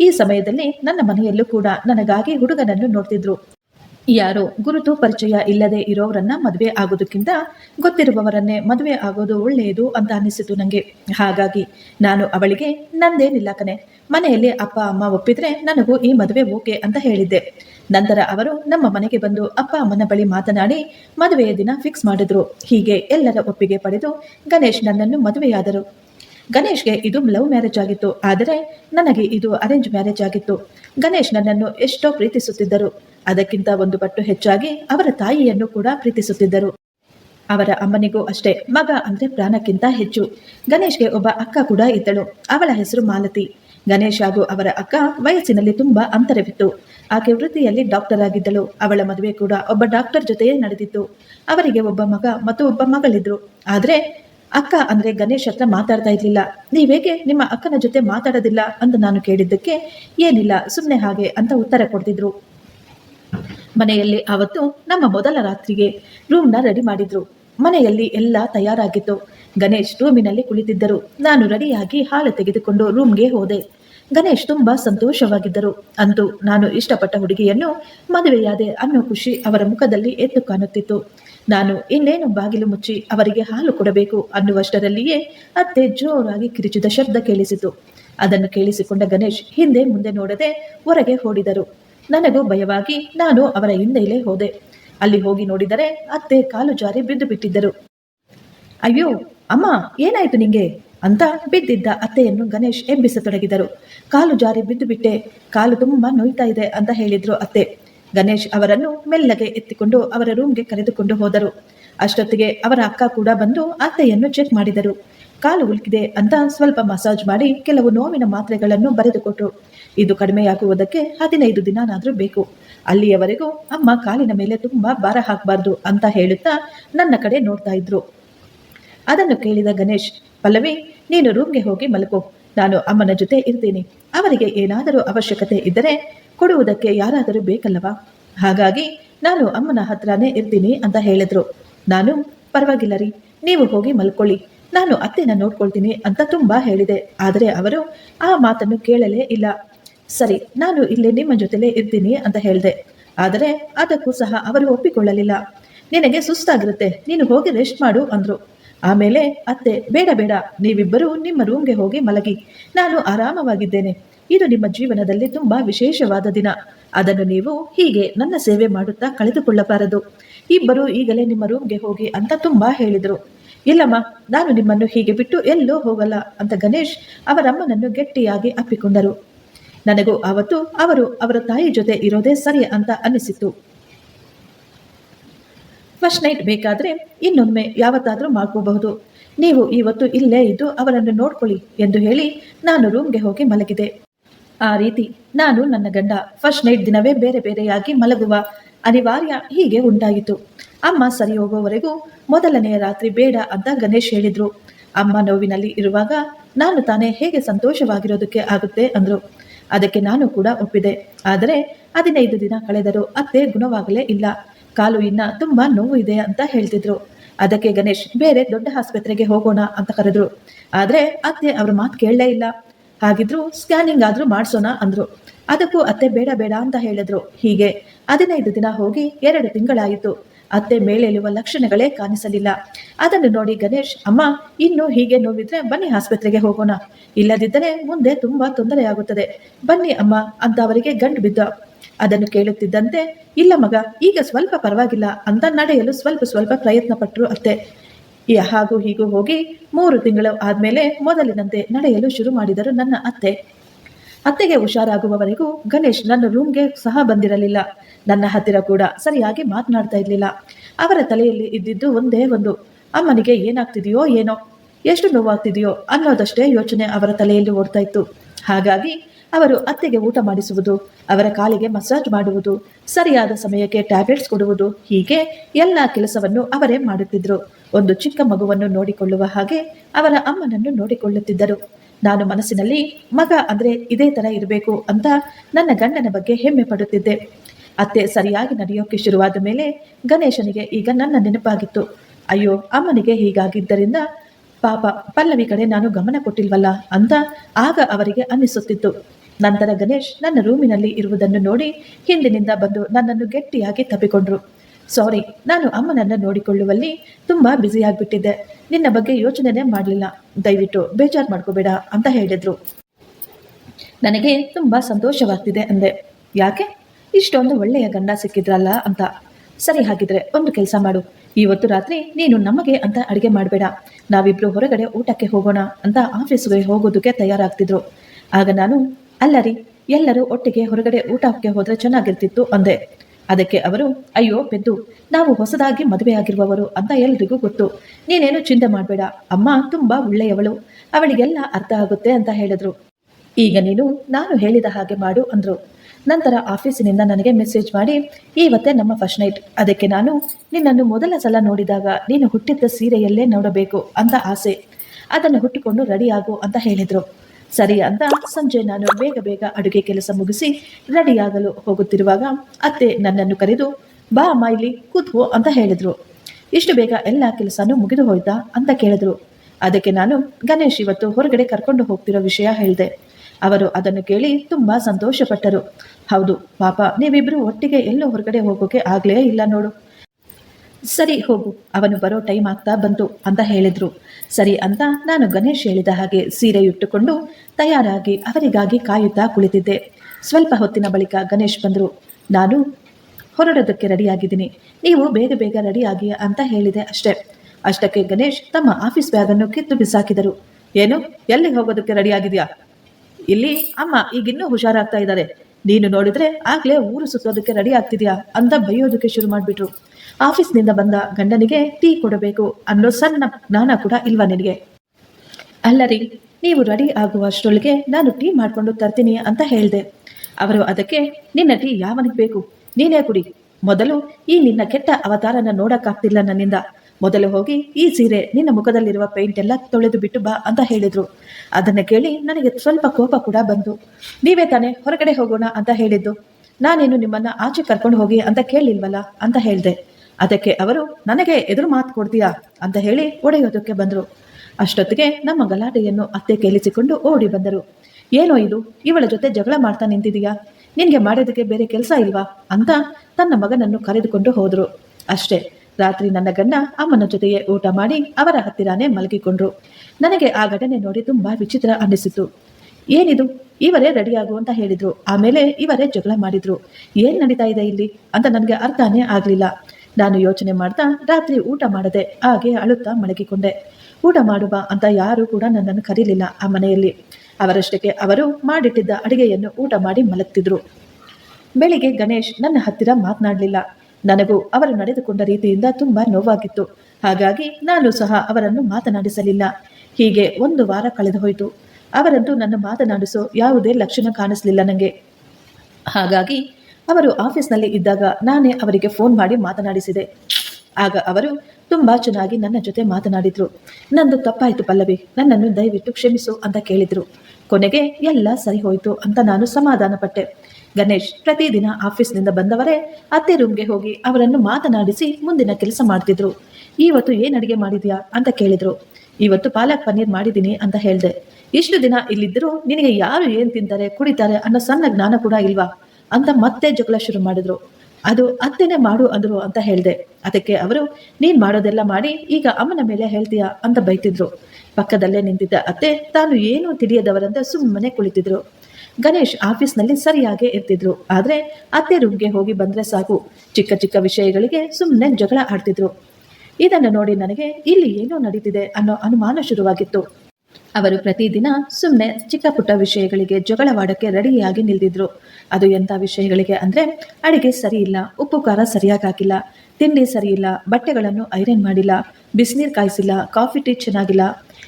ಈ ಸಮಯದಲ್ಲಿ ನನ್ನ ಮನೆಯಲ್ಲೂ ಕೂಡ ನನಗಾಗಿ ಹುಡುಗನನ್ನು ನೋಡ್ತಿದ್ರು. ಯಾರೋ? ಗುರುತು ಪರಿಚಯ ಇಲ್ಲದೆ ಇರೋರನ್ನ ಮದುವೆ ಆಗೋದಕ್ಕಿಂತ ಗೊತ್ತಿರುವವರನ್ನೇ ಮದುವೆ ಆಗೋದು ಒಳ್ಳೆಯದು ಅಂತ ಅನಿಸಿತು ನನಗೆ ಹಾಗಾಗಿ ನಾನು ಅವಳಿಗೆ, ನಂದೇನಿಲ್ಲ ಕಣೆ. ಮನೆಯಲ್ಲಿ ಅಪ್ಪ, ಅಮ್ಮ ಒಪ್ಪಿದ್ರೆ ನನಗೂ ಈ ಮದುವೆ ಓಕೆ ಅಂತ ಹೇಳಿದ್ದೆ. ನಂತರ ಅವರು ನಮ್ಮ ಮನೆಗೆ ಬಂದು ಅಪ್ಪ, ಅಮ್ಮನ ಬಳಿ ಮಾತನಾಡಿ ಮದುವೆಯ ದಿನ ಫಿಕ್ಸ್ ಮಾಡಿದ್ರು. ಹೀಗೆ ಎಲ್ಲರ ಒಪ್ಪಿಗೆ ಪಡೆದು ಗಣೇಶ್ ನನ್ನನ್ನು ಮದುವೆಯಾದರು. ಗಣೇಶ್ಗೆ ಇದು ಲವ್ ಮ್ಯಾರೇಜ್ ಆಗಿತ್ತು. ಆದರೆ ನನಗೆ ಇದು ಅರೇಂಜ್ ಮ್ಯಾರೇಜ್ ಆಗಿತ್ತು. ಗಣೇಶ್ ನನ್ನನ್ನು ಎಷ್ಟೋ ಪ್ರೀತಿಸುತ್ತಿದ್ದರು. ಅದಕ್ಕಿಂತ ಒಂದು ಪಟ್ಟು ಹೆಚ್ಚಾಗಿ ಅವರ ತಾಯಿಯನ್ನು ಕೂಡ ಪ್ರೀತಿಸುತ್ತಿದ್ದರು. ಅವರ ಅಮ್ಮನಿಗೂ ಅಷ್ಟೇ. ಮಗ ಅಂದ್ರೆ ಪ್ರಾಣಕ್ಕಿಂತ ಹೆಚ್ಚು. ಗಣೇಶ್ಗೆ ಒಬ್ಬ ಅಕ್ಕ ಕೂಡ ಇದ್ದಳು. ಅವಳ ಹೆಸರು ಮಾಲತಿ. ಗಣೇಶ್ ಹಾಗೂ ಅವರ ಅಕ್ಕ ವಯಸ್ಸಿನಲ್ಲಿ ತುಂಬಾ ಅಂತರವಿತ್ತು. ಆಕೆ ವೃತ್ತಿಯಲ್ಲಿ ಡಾಕ್ಟರ್ ಆಗಿದ್ದಳು. ಅವಳ ಮದುವೆ ಕೂಡ ಒಬ್ಬ ಡಾಕ್ಟರ್ ಜೊತೆಯೇ ನಡೆದಿತ್ತು. ಅವರಿಗೆ ಒಬ್ಬ ಮಗ ಮತ್ತು ಒಬ್ಬ ಮಗಳಿದ್ರು. ಆದ್ರೆ ಅಕ್ಕ ಅಂದ್ರೆ ಗಣೇಶ್ ಹತ್ರ ಮಾತಾಡ್ತಾ ಇರ್ಲಿಲ್ಲ. ನೀವೇಗೆ ನಿಮ್ಮ ಅಕ್ಕನ ಜೊತೆ ಮಾತಾಡೋದಿಲ್ಲ? ಅಂತ ನಾನು ಕೇಳಿದ್ದಕ್ಕೆ, ಏನಿಲ್ಲ ಸುಮ್ಮನೆ ಹಾಗೆ, ಅಂತ ಉತ್ತರ ಕೊಡ್ತಿದ್ರು. ಮನೆಯಲ್ಲಿ ಆವತ್ತು ನಮ್ಮ ಮೊದಲ ರಾತ್ರಿಗೆ ರೂಮ್ನ ರೆಡಿ ಮಾಡಿದ್ರು. ಮನೆಯಲ್ಲಿ ಎಲ್ಲ ತಯಾರಾಗಿತ್ತು. ಗಣೇಶ್ ರೂಮಿನಲ್ಲಿ ಕುಳಿತಿದ್ದರು. ನಾನು ರೆಡಿಯಾಗಿ ಹಾಲು ತೆಗೆದುಕೊಂಡು ರೂಮ್ಗೆ ಹೋದೆ. ಗಣೇಶ್ ತುಂಬಾ ಸಂತೋಷವಾಗಿದ್ದರು. ಅಂತೂ ನಾನು ಇಷ್ಟಪಟ್ಟ ಹುಡುಗಿಯನ್ನು ಮದುವೆಯಾದೆ ಅನ್ನೋ ಖುಷಿ ಅವರ ಮುಖದಲ್ಲಿ ಎದ್ದು ಕಾಣುತ್ತಿತ್ತು. ನಾನು ಇನ್ನೇನು ಬಾಗಿಲು ಮುಚ್ಚಿ ಅವರಿಗೆ ಹಾಲು ಕೊಡಬೇಕು ಅನ್ನುವಷ್ಟರಲ್ಲಿಯೇ ಅತ್ತೆ ಜೋರಾಗಿ ಕಿರಿಚಿದ ಶಬ್ದ ಕೇಳಿಸಿತು. ಅದನ್ನು ಕೇಳಿಸಿಕೊಂಡ ಗಣೇಶ್ ಹಿಂದೆ ಮುಂದೆ ನೋಡದೆ ಹೊರಗೆ ಓಡಿದರು. ನನಗೂ ಭಯವಾಗಿ ನಾನು ಅವರ ಹಿಂದೆಲೇ ಹೋದೆ. ಅಲ್ಲಿ ಹೋಗಿ ನೋಡಿದರೆ ಅತ್ತೆ ಕಾಲು ಜಾರಿ ಬಿದ್ದು ಬಿಟ್ಟಿದ್ದರು. ಅಯ್ಯೋ, ಅಮ್ಮ, ಏನಾಯ್ತು ನಿಂಗೆ? ಅಂತ ಬಿದ್ದಿದ್ದ ಅತ್ತೆಯನ್ನು ಗಣೇಶ್ ಎಬ್ಬಿಸತೊಡಗಿದರು. ಕಾಲು ಜಾರಿ ಬಿದ್ದು ಬಿಟ್ಟೆ. ಕಾಲು ತುಂಬಾ ನೋಯ್ತಾ ಇದೆ ಅಂತ ಹೇಳಿದ್ರು ಅತ್ತೆ. ಗಣೇಶ್ ಅವರನ್ನು ಮೆಲ್ಲಗೆ ಎತ್ತಿಕೊಂಡು ಅವರ ರೂಮ್ಗೆ ಕರೆದುಕೊಂಡು ಹೋದರು. ಅಷ್ಟೊತ್ತಿಗೆ ಅವರ ಅಕ್ಕ ಕೂಡ ಬಂದು ಆತೆಯನ್ನು ಚೆಕ್ ಮಾಡಿದರು. ಕಾಲು ಉಲ್ಕಿದೆ ಅಂತ ಸ್ವಲ್ಪ ಮಸಾಜ್ ಮಾಡಿ ಕೆಲವು ನೋವಿನ ಮಾತ್ರೆಗಳನ್ನು ಬರೆದುಕೊಟ್ರು. ಇದು ಕಡಿಮೆಯಾಗುವುದಕ್ಕೆ ಹದಿನೈದು ದಿನನಾದರೂ ಬೇಕು. ಅಲ್ಲಿಯವರೆಗೂ ಅಮ್ಮ ಕಾಲಿನ ಮೇಲೆ ತುಂಬಾ ಭಾರ ಹಾಕಬಾರ್ದು ಅಂತ ಹೇಳುತ್ತಾ ನನ್ನ ಕಡೆ ನೋಡ್ತಾ ಇದ್ರು. ಅದನ್ನು ಕೇಳಿದ ಗಣೇಶ್, ಪಲ್ಲವಿ, ನೀನು ರೂಮ್ಗೆ ಹೋಗಿ ಮಲಗೋ ನಾನು ಅಮ್ಮನ ಜೊತೆ ಇರ್ತೀನಿ. ಅವರಿಗೆ ಏನಾದರೂ ಅವಶ್ಯಕತೆ ಇದ್ದರೆ ಕೊಡುವುದಕ್ಕೆ ಯಾರಾದರೂ ಬೇಕಲ್ಲವಾ? ಹಾಗಾಗಿ ನಾನು ಅಮ್ಮನ ಹತ್ರನೇ ಇರ್ತೀನಿ ಅಂತ ಹೇಳಿದ್ರು. ನಾನು, ಪರವಾಗಿಲ್ಲ ರೀ, ನೀವು ಹೋಗಿ ಮಲ್ಕೊಳ್ಳಿ. ನಾನು ಅತ್ತೆನ ನೋಡ್ಕೊಳ್ತೀನಿ ಅಂತ ತುಂಬಾ ಹೇಳಿದೆ. ಆದರೆ ಅವರು ಆ ಮಾತನ್ನು ಕೇಳಲೇ ಇಲ್ಲ. ಸರಿ, ನಾನು ಇಲ್ಲಿ ನಿಮ್ಮ ಜೊತೆಲೇ ಇರ್ತೀನಿ ಅಂತ ಹೇಳಿದೆ. ಆದರೆ ಅದಕ್ಕೂ ಸಹ ಅವರು ಒಪ್ಪಿಕೊಳ್ಳಲಿಲ್ಲ. ನಿನಗೆ ಸುಸ್ತಾಗಿರುತ್ತೆ, ನೀನು ಹೋಗಿ ರೆಸ್ಟ್ ಮಾಡು ಅಂದ್ರು. ಆಮೇಲೆ, ಅತ್ತೆ, ಬೇಡ ಬೇಡ, ನೀವಿಬ್ಬರೂ ನಿಮ್ಮ ರೂಮ್ಗೆ ಹೋಗಿ ಮಲಗಿ. ನಾನು ಆರಾಮವಾಗಿದ್ದೇನೆ. ಇದು ನಿಮ್ಮ ಜೀವನದಲ್ಲಿ ತುಂಬಾ ವಿಶೇಷವಾದ ದಿನ. ಅದನ್ನು ನೀವು ಹೀಗೆ ನನ್ನ ಸೇವೆ ಮಾಡುತ್ತಾ ಕಳೆದುಕೊಳ್ಳಬಾರದು. ಇಬ್ಬರು ಈಗಲೇ ನಿಮ್ಮ ರೂಮ್ಗೆ ಹೋಗಿ ಅಂತ ತುಂಬಾ ಹೇಳಿದರು. ಇಲ್ಲಮ್ಮ, ನಾನು ನಿಮ್ಮನ್ನು ಹೀಗೆ ಬಿಟ್ಟು ಎಲ್ಲೂ ಹೋಗಲ್ಲ ಅಂತ ಗಣೇಶ್ ಅವರಮ್ಮನನ್ನು ಗಟ್ಟಿಯಾಗಿ ಅಪ್ಪಿಕೊಂಡರು. ನನಗೂ ಆವತ್ತು ಅವರು ಅವರ ತಾಯಿ ಜೊತೆ ಇರೋದೇ ಸರಿ ಅಂತ ಅನ್ನಿಸಿತು ಫಸ್ಟ್ ನೈಟ್ ಬೇಕಾದ್ರೆ ಇನ್ನೊಮ್ಮೆ ಯಾವತ್ತಾದರೂ ಮಾಡ್ಕೋಬಹುದು. ನೀವು ಇವತ್ತು ಇಲ್ಲೇ ಇದ್ದು ಅವರನ್ನು ನೋಡ್ಕೊಳ್ಳಿ ಎಂದು ಹೇಳಿ ನಾನು ರೂಮ್ಗೆ ಹೋಗಿ ಮಲಗಿದೆ ಆ ರೀತಿ ನಾನು ನನ್ನ ಗಂಡ ಫಸ್ಟ್ ನೈಟ್ ದಿನವೇ ಬೇರೆ ಬೇರೆಯಾಗಿ ಮಲಗುವ ಅನಿವಾರ್ಯ ಹೀಗೆ ಉಂಟಾಯಿತು. ಅಮ್ಮ ಸರಿ ಹೋಗುವವರೆಗೂ ಮೊದಲನೆಯ ರಾತ್ರಿ ಬೇಡ ಅಂತ ಗಣೇಶ್ ಹೇಳಿದ್ರು. ಅಮ್ಮ ನೋವಿನಲ್ಲಿ ಇರುವಾಗ ನಾನು ತಾನೇ ಹೇಗೆ ಸಂತೋಷವಾಗಿರೋದಕ್ಕೆ ಆಗುತ್ತೆ ಅಂದ್ರು. ಅದಕ್ಕೆ ನಾನು ಕೂಡ ಒಪ್ಪಿದೆ. ಆದರೆ ಹದಿನೈದು ದಿನ ಕಳೆದರೂ ಅತ್ತೆ ಗುಣವಾಗಲೇ ಇಲ್ಲ. ಕಾಲು ಇನ್ನ ತುಂಬಾ ನೋವು ಇದೆ ಅಂತ ಹೇಳ್ತಿದ್ರು. ಅದಕ್ಕೆ ಗಣೇಶ್ ಬೇರೆ ದೊಡ್ಡ ಆಸ್ಪತ್ರೆಗೆ ಹೋಗೋಣ ಅಂತ ಕರೆದ್ರು. ಆದರೆ ಅತ್ತೆ ಅವ್ರ ಮಾತು ಕೇಳಲೇ ಇಲ್ಲ. ಹಾಗಿದ್ರು ಸ್ಕ್ಯಾನಿಂಗ್ ಆದ್ರೂ ಮಾಡಿಸೋಣ ಅಂದ್ರು. ಅದಕ್ಕೂ ಅತ್ತೆ ಬೇಡ ಬೇಡ ಅಂತ ಹೇಳಿದ್ರು. ಹೀಗೆ ಹದಿನೈದು ದಿನ ಹೋಗಿ ಎರಡು ತಿಂಗಳಾಯಿತು. ಅತ್ತೆ ಮೇಲೇಳುವ ಲಕ್ಷಣಗಳೇ ಕಾಣಿಸಲಿಲ್ಲ. ಅದನ್ನು ನೋಡಿ ಗಣೇಶ್, ಅಮ್ಮ, ಇನ್ನು ಹೀಗೆ ನೋವಿದ್ರೆ ಬನ್ನಿ ಆಸ್ಪತ್ರೆಗೆ ಹೋಗೋಣ. ಇಲ್ಲದಿದ್ದರೆ ಮುಂದೆ ತುಂಬಾ ತೊಂದರೆಯಾಗುತ್ತದೆ ಬನ್ನಿ ಅಮ್ಮ ಅಂತ ಅವರಿಗೆ ಗಂಡು ಬಿದ್ದ. ಅದನ್ನು ಕೇಳುತ್ತಿದ್ದಂತೆ, ಇಲ್ಲ ಮಗ, ಈಗ ಸ್ವಲ್ಪ ಪರವಾಗಿಲ್ಲ ಅಂತ ನಡೆಯಲು ಸ್ವಲ್ಪ ಸ್ವಲ್ಪ ಪ್ರಯತ್ನ ಪಟ್ಟರು ಅತ್ತೆ. ಹಾಗೂ ಹೀಗೂ ಹೋಗಿ ಮೂರು ತಿಂಗಳು ಆದ್ಮೇಲೆ ಮೊದಲಿನಂತೆ ನಡೆಯಲು ಶುರು ಮಾಡಿದರು ನನ್ನ ಅತ್ತೆ. ಅತ್ತೆಗೆ ಹುಷಾರಾಗುವವರೆಗೂ ಗಣೇಶ್ ನನ್ನ ರೂಮ್ಗೆ ಸಹ ಬಂದಿರಲಿಲ್ಲ. ನನ್ನ ಹತ್ತಿರ ಕೂಡ ಸರಿಯಾಗಿ ಮಾತನಾಡ್ತಾ ಇರಲಿಲ್ಲ. ಅವರ ತಲೆಯಲ್ಲಿ ಇದ್ದಿದ್ದು ಒಂದೇ ಒಂದು, ಅಮ್ಮನಿಗೆ ಏನಾಗ್ತಿದೆಯೋ ಏನೋ, ಎಷ್ಟು ನೋವಾಗ್ತಿದೆಯೋ ಅನ್ನೋದಷ್ಟೇ ಯೋಚನೆ ಅವರ ತಲೆಯಲ್ಲಿ ಓಡ್ತಾ ಇತ್ತು. ಹಾಗಾಗಿ ಅವರು ಅತ್ತೆಗೆ ಊಟ ಮಾಡಿಸುವುದು, ಅವರ ಕಾಲಿಗೆ ಮಸಾಜ್ ಮಾಡುವುದು, ಸರಿಯಾದ ಸಮಯಕ್ಕೆ ಟ್ಯಾಬ್ಲೆಟ್ಸ್ ಕೊಡುವುದು, ಹೀಗೆ ಎಲ್ಲ ಕೆಲಸವನ್ನು ಅವರೇ ಮಾಡುತ್ತಿದ್ದರು ಒಂದು ಚಿಕ್ಕ ಮಗುವನ್ನು ನೋಡಿಕೊಳ್ಳುವ ಹಾಗೆ ಅವರ ಅಮ್ಮನನ್ನು ನೋಡಿಕೊಳ್ಳುತ್ತಿದ್ದರು. ನಾನು ಮನಸ್ಸಿನಲ್ಲಿ, ಮಗ ಅಂದ್ರೆ ಇದೇ ತರ ಇರಬೇಕು ಅಂತ ನನ್ನ ಗಂಡನ ಬಗ್ಗೆ ಹೆಮ್ಮೆ ಪಡುತ್ತಿದ್ದೆ. ಅತ್ತೆ ಸರಿಯಾಗಿ ನಡೆಯೋಕೆ ಶುರುವಾದ ಮೇಲೆ ಗಣೇಶನಿಗೆ ಈಗ ನನ್ನ ನೆನಪಾಗಿತ್ತು. ಅಯ್ಯೋ, ಅಮ್ಮನಿಗೆ ಹೀಗಾಗಿದ್ದರಿಂದ ಪಾಪ, ಪಲ್ಲವಿ ಕಡೆ ನಾನು ಗಮನ ಕೊಟ್ಟಿಲ್ವಲ್ಲ ಅಂತ ಆಗ ಅವರಿಗೆ ಅನ್ನಿಸುತ್ತಿತ್ತು. ನಂತರ ಗಣೇಶ್ ನನ್ನ ರೂಮಿನಲ್ಲಿ ಇರುವುದನ್ನು ನೋಡಿ ಹಿಂದಿನಿಂದ ಬಂದು ನನ್ನನ್ನು ಗಟ್ಟಿಯಾಗಿ ತಪ್ಪಿಕೊಂಡ್ರು. ಸಾರಿ ನಾನು ಅಮ್ಮನನ್ನು ನೋಡಿಕೊಳ್ಳುವಲ್ಲಿ ತುಂಬಾ ಬ್ಯುಸಿಯಾಗ್ಬಿಟ್ಟಿದ್ದೆ ನಿನ್ನ ಬಗ್ಗೆ ಯೋಚನೆನೇ ಮಾಡಲಿಲ್ಲ. ದಯವಿಟ್ಟು ಬೇಜಾರು ಮಾಡ್ಕೋಬೇಡ ಅಂತ ಹೇಳಿದ್ರು. ನನಗೆ ತುಂಬಾ ಸಂತೋಷವಾಗ್ತಿದೆ ಅಂದೆ. ಯಾಕೆ? ಇಷ್ಟೊಂದು ಒಳ್ಳೆಯ ಗಂಡ ಸಿಕ್ಕಿದ್ರಲ್ಲ ಅಂತ. ಸರಿ ಹಾಗಿದ್ರೆ ಒಂದು ಕೆಲಸ ಮಾಡು. ಇವತ್ತು ರಾತ್ರಿ ನೀನು ನಮಗೆ ಅಂತ ಅಡಿಗೆ ಮಾಡಬೇಡ. ನಾವಿಬ್ರು ಹೊರಗಡೆ ಊಟಕ್ಕೆ ಹೋಗೋಣ ಅಂತ ಆಫೀಸ್ಗೆ ಹೋಗೋದಕ್ಕೆ ತಯಾರಾಗ್ತಿದ್ರು. ಆಗ ನಾನು ಅಲ್ಲ ರೀ, ಎಲ್ಲರೂ ಒಟ್ಟಿಗೆ ಹೊರಗಡೆ ಊಟಕ್ಕೆ ಹೋದ್ರೆ ಚೆನ್ನಾಗಿರ್ತಿತ್ತು ಅಂದೆ. ಅದಕ್ಕೆ ಅವರು, ಅಯ್ಯೋ ಪೆದ್ದು, ನಾವು ಹೊಸದಾಗಿ ಮದುವೆಯಾಗಿರುವವರು ಅಂತ ಎಲ್ರಿಗೂ ಗೊತ್ತು. ನೀನೇನು ಚಿಂತೆ ಮಾಡಬೇಡ, ಅಮ್ಮ ತುಂಬಾ ಒಳ್ಳೆಯವಳು, ಅವಳಿಗೆಲ್ಲ ಅರ್ಥ ಆಗುತ್ತೆ ಅಂತ ಹೇಳಿದ್ರು. ಈಗ ನೀನು, ನಾನು ಹೇಳಿದ ಹಾಗೆ ಮಾಡು ಅಂದ್ರು. ನಂತರ ಆಫೀಸಿನಿಂದ ನನಗೆ ಮೆಸೇಜ್ ಮಾಡಿ ಇವತ್ತೇ ನಮ್ಮ ಫಸ್ಟ್ ನೈಟ್, ಅದಕ್ಕೆ ನಾನು ನಿನ್ನನ್ನು ಮೊದಲ ಸಲ ನೋಡಿದಾಗ ನೀನು ಹುಟ್ಟಿದ್ದ ಸೀರೆಯಲ್ಲೇ ನೋಡಬೇಕು ಅಂತ ಆಸೆ. ಅದನ್ನು ಹುಟ್ಟಿಕೊಂಡು ರೆಡಿಯಾಗು ಅಂತ ಹೇಳಿದ್ರು. ಸರಿ ಅಂತ ಸಂಜೆ ನಾನು ಬೇಗ ಬೇಗ ಅಡುಗೆ ಕೆಲಸ ಮುಗಿಸಿ ರೆಡಿಯಾಗಲು ಹೋಗುತ್ತಿರುವಾಗ ಅತ್ತೆ ನನ್ನನ್ನು ಕರೆದು, ಬಾ ಅಮ್ಮ ಇಲ್ಲಿ ಕೂತ್ಕೋ ಅಂತ ಹೇಳಿದ್ರು. ಇಷ್ಟು ಬೇಗ ಎಲ್ಲ ಕೆಲಸನೂ ಮುಗಿದು ಹೋಯ್ತಾ ಅಂತ ಕೇಳಿದ್ರು. ಅದಕ್ಕೆ ನಾನು, ಗಣೇಶ್ ಇವತ್ತು ಹೊರಗಡೆ ಕರ್ಕೊಂಡು ಹೋಗ್ತಿರೋ ವಿಷಯ ಹೇಳಿದೆ. ಅವರು ಅದನ್ನು ಕೇಳಿ ತುಂಬಾ ಸಂತೋಷಪಟ್ಟರು. ಹೌದು, ಪಾಪ, ನೀವಿಬ್ರು ಒಟ್ಟಿಗೆ ಎಲ್ಲೂ ಹೊರಗಡೆ ಹೋಗೋಕೆ ಆಗ್ಲೇ ಇಲ್ಲ ನೋಡು. ಸರಿ ಹೋಗು, ಅವನು ಬರೋ ಟೈಮ್ ಆಗ್ತಾ ಬಂತು ಅಂತ ಹೇಳಿದ್ರು. ಸರಿ ಅಂತ ನಾನು ಗಣೇಶ್ ಹೇಳಿದ ಹಾಗೆ ಸೀರೆ ಇಟ್ಟುಕೊಂಡು ತಯಾರಾಗಿ ಅವರಿಗಾಗಿ ಕಾಯುತ್ತಾ ಕುಳಿತಿದ್ದೆ. ಸ್ವಲ್ಪ ಹೊತ್ತಿನ ಬಳಿಕ ಗಣೇಶ್ ಬಂದರು. ನಾನು ಹೊರಡೋದಕ್ಕೆ ರೆಡಿಯಾಗಿದ್ದೀನಿ. ನೀವು ಬೇಗ ಬೇಗ ರೆಡಿಯಾಗಿ ಅಂತ ಹೇಳಿದೆ ಅಷ್ಟೇ. ಅಷ್ಟಕ್ಕೆ ಗಣೇಶ್ ತಮ್ಮ ಆಫೀಸ್ ಬ್ಯಾಗನ್ನು ಕಿತ್ತು ಬಿಸಾಕಿದರು. ಏನು? ಎಲ್ಲಿ ಹೋಗೋದಕ್ಕೆ ರೆಡಿಯಾಗಿದೆಯಾ? ಇಲ್ಲಿ ಅಮ್ಮ ಈಗಿನ್ನೂ ಹುಷಾರಾಗ್ತಾ ಇದ್ದಾರೆ. ನೀನು ನೋಡಿದ್ರೆ ಆಗ್ಲೇ ಊರು ಸುತ್ತೋದಕ್ಕೆ ರೆಡಿ ಆಗ್ತಿದ್ಯಾ ಅಂತ ಬೈಯೋದಕ್ಕೆ ಶುರು ಮಾಡಿಬಿಟ್ರು. ಆಫೀಸ್ನಿಂದ ಬಂದ ಗಂಡನಿಗೆ ಟೀ ಕೊಡಬೇಕು ಅನ್ನೋ ಸಣ್ಣ ಜ್ಞಾನ ಕೂಡ ಇಲ್ವಾ ನಿನಗೆ? ಅಲ್ಲರಿ, ನೀವು ರೆಡಿ ಆಗುವಷ್ಟರೊಳಗೆ ನಾನು ಟೀ ಮಾಡಿಕೊಂಡು ತರ್ತೀನಿ ಅಂತ ಹೇಳಿದೆ. ಅವರು ಅದಕ್ಕೆ, ನಿನ್ನ ಟೀ ಯಾವನಿಗೆ ಬೇಕು? ನೀನೇ ಕುಡಿ. ಮೊದಲು ಈ ನಿನ್ನ ಕೆಟ್ಟ ಅವತಾರನ ನೋಡೋಕ್ಕಾಗ್ತಿಲ್ಲ ನನ್ನಿಂದ. ಮೊದಲು ಹೋಗಿ ಈ ಸೀರೆ ನಿನ್ನ ಮುಖದಲ್ಲಿರುವ ಪೇಂಟ್ ಎಲ್ಲ ತೊಳೆದು ಬಿಟ್ಟು ಬಾ ಅಂತ ಹೇಳಿದ್ರು. ಅದನ್ನ ಕೇಳಿ ನನಗೆ ಸ್ವಲ್ಪ ಕೋಪ ಕೂಡ ಬಂತು. ನೀವೇ ತಾನೇ ಹೊರಗಡೆ ಹೋಗೋಣ ಅಂತ ಹೇಳಿದ್ದು. ನಾನೇನು ನಿಮ್ಮನ್ನ ಆಚೆ ಕರ್ಕೊಂಡು ಹೋಗಿ ಅಂತ ಕೇಳಿಲ್ವಲ್ಲ ಅಂತ ಹೇಳಿದೆ. ಅದಕ್ಕೆ ಅವರು, ನನಗೆ ಎದುರು ಮಾತು ಕೊಡ್ತೀಯಾ? ಅಂತ ಹೇಳಿ ಒಡೆಯೋದಕ್ಕೆ ಬಂದರು. ಅಷ್ಟೊತ್ತಿಗೆ ನಮ್ಮ ಗಲಾಟೆಯನ್ನು ಅತ್ತೆ ಕೇಳಿಸಿಕೊಂಡು ಓಡಿ ಬಂದರು. ಏನೋ ಇದು? ಇವಳ ಜೊತೆ ಜಗಳ ಮಾಡ್ತಾ ನಿಂತಿದೀಯಾ? ನಿನಗೆ ಮಾಡೋದಕ್ಕೆ ಬೇರೆ ಕೆಲಸ ಇಲ್ವಾ? ಅಂತ ತನ್ನ ಮಗನನ್ನು ಕರೆದುಕೊಂಡು ಹೋದರು. ಅಷ್ಟೇ, ರಾತ್ರಿ ನನ್ನ ಗಂಡ ಅಮ್ಮನ ಜೊತೆಯೇ ಊಟ ಮಾಡಿ ಅವರ ಹತ್ತಿರಾನೇ ಮಲಗಿಕೊಂಡ್ರು. ನನಗೆ ಆ ಘಟನೆ ನೋಡಿ ತುಂಬಾ ವಿಚಿತ್ರ ಅನ್ನಿಸಿತು. ಏನಿದು? ಇವರೇ ರೆಡಿ ಅಂತ ಹೇಳಿದ್ರು. ಆಮೇಲೆ ಇವರೇ ಜಗಳ ಮಾಡಿದ್ರು. ಏನ್ ನಡೀತಾ ಇದೆ ಇಲ್ಲಿ? ಅಂತ ನನಗೆ ಅರ್ಥನೇ ಆಗ್ಲಿಲ್ಲ. ನಾನು ಯೋಚನೆ ಮಾಡ್ತಾ ರಾತ್ರಿ ಊಟ ಮಾಡದೆ ಹಾಗೆ ಅಳುತ್ತಾ ಮಲಗಿಕೊಂಡೆ. ಊಟ ಮಾಡುವ ಅಂತ ಯಾರು ಕೂಡ ನನ್ನನ್ನು ಕರೀಲಿಲ್ಲ ಆ ಮನೆಯಲ್ಲಿ. ಅವರಷ್ಟಕ್ಕೆ ಅವರು ಮಾಡಿಟ್ಟಿದ್ದ ಅಡಿಗೆಯನ್ನು ಊಟ ಮಾಡಿ ಮಲಗ್ತಿದ್ರು. ಬೆಳಿಗ್ಗೆ ಗಣೇಶ್ ನನ್ನ ಹತ್ತಿರ ಮಾತನಾಡಲಿಲ್ಲ. ನನಗೂ ಅವರು ನಡೆದುಕೊಂಡ ರೀತಿಯಿಂದ ತುಂಬಾ ನೋವಾಗಿತ್ತು. ಹಾಗಾಗಿ ನಾನು ಸಹ ಅವರನ್ನು ಮಾತನಾಡಿಸಲಿಲ್ಲ. ಹೀಗೆ ಒಂದು ವಾರ ಕಳೆದು ಹೋಯಿತು. ಅವರಂತೂ ನನ್ನ ಮಾತನಾಡಿಸೋ ಯಾವುದೇ ಲಕ್ಷಣ ಕಾಣಿಸಲಿಲ್ಲ ನನಗೆ ಹಾಗಾಗಿ ಅವರು ಆಫೀಸ್ನಲ್ಲಿ ಇದ್ದಾಗ ನಾನೇ ಅವರಿಗೆ ಫೋನ್ ಮಾಡಿ ಮಾತನಾಡಿಸಿದೆ. ಆಗ ಅವರು ತುಂಬ ಚೆನ್ನಾಗಿ ನನ್ನ ಜೊತೆ ಮಾತನಾಡಿದರು. ನಂದು ತಪ್ಪಾಯಿತು ಪಲ್ಲವಿ, ನನ್ನನ್ನು ದಯವಿಟ್ಟು ಕ್ಷಮಿಸು ಅಂತ ಕೇಳಿದರು. ಕೊನೆಗೆ ಎಲ್ಲ ಸರಿ ಹೋಯಿತು ಅಂತ ನಾನು ಸಮಾಧಾನ ಪಟ್ಟೆ ಗಣೇಶ್ ಪ್ರತಿದಿನ ಆಫೀಸ್ನಿಂದ ಬಂದವರೇ ಅತ್ತೆ ರೂಮ್ಗೆ ಹೋಗಿ ಅವರನ್ನು ಮಾತನಾಡಿಸಿ ಮುಂದಿನ ಕೆಲಸ ಮಾಡ್ತಿದ್ರು. ಇವತ್ತು ಏನು ಅಡುಗೆ ಮಾಡಿದ್ಯಾ? ಅಂತ ಕೇಳಿದರು. ಇವತ್ತು ಪಾಲಕ್ ಪನ್ನೀರ್ ಮಾಡಿದ್ದೀನಿ ಅಂತ ಹೇಳ್ದೆ. ಇಷ್ಟು ದಿನ ಇಲ್ಲಿದ್ದರೂ ನಿನಗೆ ಯಾರು ಏನು ತಿಂತಾರೆ, ಕುಡಿತಾರೆ ಅನ್ನೋ ಸಣ್ಣ ಜ್ಞಾನ ಕೂಡ ಇಲ್ವಾ? ಅಂತ ಮತ್ತೆ ಜಗಳ ಶುರು ಮಾಡಿದ್ರು. ಅದು ಅತ್ತೆನೆ ಮಾಡು ಅಂದ್ರು ಅಂತ ಹೇಳಿದೆ. ಅದಕ್ಕೆ ಅವರು, ನೀನ್ ಮಾಡೋದೆಲ್ಲ ಮಾಡಿ, ಈಗ ಅಮ್ಮನ ಮೇಲೆ ಹೇಳ್ತೀಯಾ? ಅಂತ ಬೈತಿದ್ರು. ಪಕ್ಕದಲ್ಲೇ ನಿಂತಿದ್ದ ಅತ್ತೆ ತಾನು ಏನು ತಿಳಿಯದವರಂತೆ ಸುಮ್ಮನೆ ಕುಳಿತಿದ್ರು. ಗಣೇಶ್ ಆಫೀಸ್ನಲ್ಲಿ ಸರಿಯಾಗೇ ಇರ್ತಿದ್ರು. ಆದ್ರೆ ಅತ್ತೆ ರೂಮ್ಗೆ ಹೋಗಿ ಬಂದ್ರೆ ಸಾಕು. ಚಿಕ್ಕ ಚಿಕ್ಕ ವಿಷಯಗಳಿಗೆ ಸುಮ್ಮನೆ ಜಗಳ ಆಡ್ತಿದ್ರು. ಇದನ್ನು ನೋಡಿ ನನಗೆ, ಇಲ್ಲಿ ಏನೋ ನಡೀತಿದೆ ಅನ್ನೋ ಅನುಮಾನ ಶುರುವಾಗಿತ್ತು. ಅವರು ಪ್ರತಿದಿನ ಸುಮ್ಮನೆ ಚಿಕ್ಕ ಪುಟ್ಟ ವಿಷಯಗಳಿಗೆ ಜಗಳವಾಡಕ್ಕೆ ರೆಡಿಯಾಗಿ ನಿಲ್ದಿದ್ರು. ಅದು ಎಂಥ ವಿಷಯಗಳಿಗೆ ಅಂದರೆ, ಅಡಿಗೆ ಸರಿಯಿಲ್ಲ, ಉಪ್ಪು ಖಾರ ಸರಿಯಾಗಿ ತಿಂಡಿ ಸರಿಯಿಲ್ಲ, ಬಟ್ಟೆಗಳನ್ನು ಐರನ್ ಮಾಡಿಲ್ಲ, ಬಿಸಿನೀರು ಕಾಯಿಸಿಲ್ಲ, ಕಾಫಿ ಟೀ ಚೆನ್ನಾಗಿಲ್ಲ.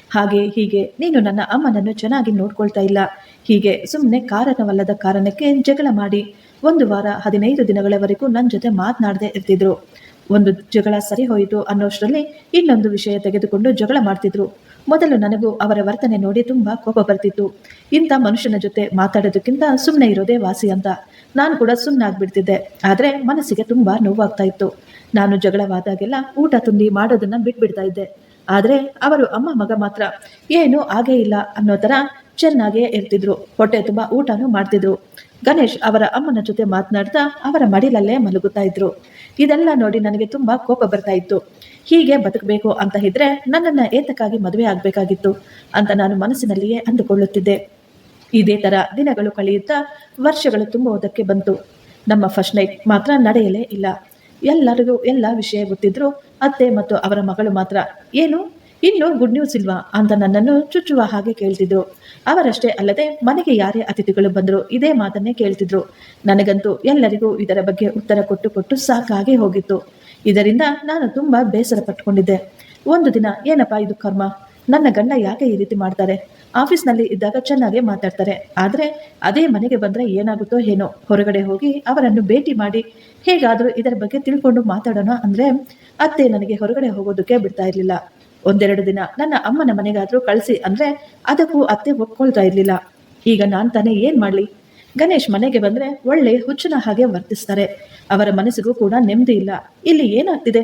ಹಾಗೆ ಹೀಗೆ ನೀನು ನನ್ನ ಅಮ್ಮನನ್ನು ಚೆನ್ನಾಗಿ ನೋಡ್ಕೊಳ್ತಾ ಇಲ್ಲ. ಹೀಗೆ ಸುಮ್ಮನೆ ಕಾರಣವಲ್ಲದ ಕಾರಣಕ್ಕೆ ಜಗಳ ಮಾಡಿ. ಒಂದು ವಾರ ಹದಿನೈದು ದಿನಗಳವರೆಗೂ ನನ್ನ ಜೊತೆ ಮಾತನಾಡದೆ ಇರ್ತಿದ್ರು. ಒಂದು ಜಗಳ ಸರಿ ಹೋಯಿತು ಅನ್ನೋಷ್ಟರಲ್ಲಿ ಇನ್ನೊಂದು ವಿಷಯ ತೆಗೆದುಕೊಂಡು ಜಗಳ ಮಾಡ್ತಿದ್ರು. ಮೊದಲು ನನಗೂ ಅವರ ವರ್ತನೆ ನೋಡಿ ತುಂಬಾ ಕೋಪ ಬರ್ತಿತ್ತು. ಇಂಥ ಮನುಷ್ಯನ ಜೊತೆ ಮಾತಾಡೋದಕ್ಕಿಂತ ಸುಮ್ಮನೆ ಇರೋದೇ ವಾಸಿ ಅಂತ. ನಾನು ಕೂಡ ಸುಮ್ಮನಾಗ್ಬಿಡ್ತಿದ್ದೆ ಆದರೆ ಮನಸ್ಸಿಗೆ ತುಂಬಾ ನೋವಾಗ್ತಾ ಇತ್ತು. ನಾನು ಜಗಳವಾದಾಗೆಲ್ಲ ಊಟ ತುಂಬಿ ಮಾಡೋದನ್ನ ಬಿಟ್ಬಿಡ್ತಾ ಇದ್ದೆ. ಆದರೆ ಅವರು ಅಮ್ಮ ಮಗ ಮಾತ್ರ ಏನು ಆಗೇ ಇಲ್ಲ ಅನ್ನೋ ಥರ ಚೆನ್ನಾಗೇ ಇರ್ತಿದ್ರು. ಹೊಟ್ಟೆ ತುಂಬ ಊಟನೂ ಮಾಡ್ತಿದ್ರು. ಗಣೇಶ್ ಅವರ ಅಮ್ಮನ ಜೊತೆ ಮಾತನಾಡ್ತಾ ಅವರ ಮಡಿಲಲ್ಲೇ ಮಲಗುತ್ತಾ ಇದ್ರು. ಇದೆಲ್ಲ ನೋಡಿ ನನಗೆ ತುಂಬಾ ಕೋಪ ಬರ್ತಾ ಇತ್ತು. ಹೀಗೆ ಬದುಕಬೇಕು ಅಂತ ಇದ್ರೆ ನನ್ನನ್ನ ಏತಕ್ಕಾಗಿ ಮದುವೆ ಆಗಬೇಕಾಗಿತ್ತು ಅಂತ ನಾನು ಮನಸ್ಸಿನಲ್ಲಿಯೇ ಅಂದುಕೊಳ್ಳುತ್ತಿದ್ದೆ. ಇದೇ ತರ ದಿನಗಳು ಕಳೆಯುತ್ತಾ ವರ್ಷಗಳು ತುಂಬುವುದಕ್ಕೆ ಬಂತು. ನಮ್ಮ ಫಸ್ಟ್ ನೈಟ್ ಮಾತ್ರ ನಡೆಯಲೇ ಇಲ್ಲ. ಎಲ್ಲರಿಗೂ ಎಲ್ಲ ವಿಷಯ ಗೊತ್ತಿದ್ರು, ಅತ್ತೆ ಮತ್ತು ಅವರ ಮಗಳು ಮಾತ್ರ. ಏನು? ಇನ್ನು ಗುಡ್ ನ್ಯೂಸ್ ಇಲ್ವಾ ಅಂತ ನನ್ನನ್ನು ಚುಚ್ಚುವ ಹಾಗೆ ಕೇಳ್ತಿದ್ರು. ಅವರಷ್ಟೇ ಅಲ್ಲದೆ ಮನೆಗೆ ಯಾರೇ ಅತಿಥಿಗಳು ಬಂದರು ಇದೇ ಮಾತನ್ನೇ ಕೇಳ್ತಿದ್ರು. ನನಗಂತೂ ಎಲ್ಲರಿಗೂ ಇದರ ಬಗ್ಗೆ ಉತ್ತರ ಕೊಟ್ಟು ಕೊಟ್ಟು ಸಾಕಾಗಿ ಹೋಗಿತ್ತು. ಇದರಿಂದ ನಾನು ತುಂಬಾ ಬೇಸರ ಪಟ್ಟುಕೊಂಡಿದ್ದೆ ಒಂದು ದಿನ, ಏನಪ್ಪಾ ಇದು ಕರ್ಮ? ನನ್ನ ಗಂಡ ಯಾಕೆ ಈ ರೀತಿ ಮಾಡ್ತಾರೆ? ಆಫೀಸ್ನಲ್ಲಿ ಇದ್ದಾಗ ಚೆನ್ನಾಗಿ ಮಾತಾಡ್ತಾರೆ. ಆದರೆ ಅದೇ ಮನೆಗೆ ಬಂದರೆ ಏನಾಗುತ್ತೋ ಏನೋ? ಹೊರಗಡೆ ಹೋಗಿ ಅವರನ್ನು ಭೇಟಿ ಮಾಡಿ, ಹೇಗಾದರೂ ಇದರ ಬಗ್ಗೆ ತಿಳ್ಕೊಂಡು ಮಾತಾಡೋಣ ಅಂದರೆ ಅತ್ತೆ ನನಗೆ ಹೊರಗಡೆ ಹೋಗೋದಕ್ಕೆ ಬಿಡ್ತಾ ಇರಲಿಲ್ಲ. ಒಂದೆರಡು ದಿನ ನನ್ನ ಅಮ್ಮನ ಮನೆಗಾದರೂ ಕಳಿಸಿ ಅಂದರೆ ಅದಕ್ಕೂ ಅತ್ತೆ ಒಪ್ಕೊಳ್ತಾ ಇರಲಿಲ್ಲ. ಈಗ ನಾನು ತಾನೇ ಏನು ಮಾಡಲಿ? ಗಣೇಶ್ ಮನೆಗೆ ಬಂದರೆ ಒಳ್ಳೆ ಹುಚ್ಚನ ಹಾಗೆ ವರ್ತಿಸ್ತಾರೆ. ಅವರ ಮನಸ್ಸಿಗೂ ಕೂಡ ನೆಮ್ಮದಿ ಇಲ್ಲ. ಇಲ್ಲಿ ಏನಾಗ್ತಿದೆ?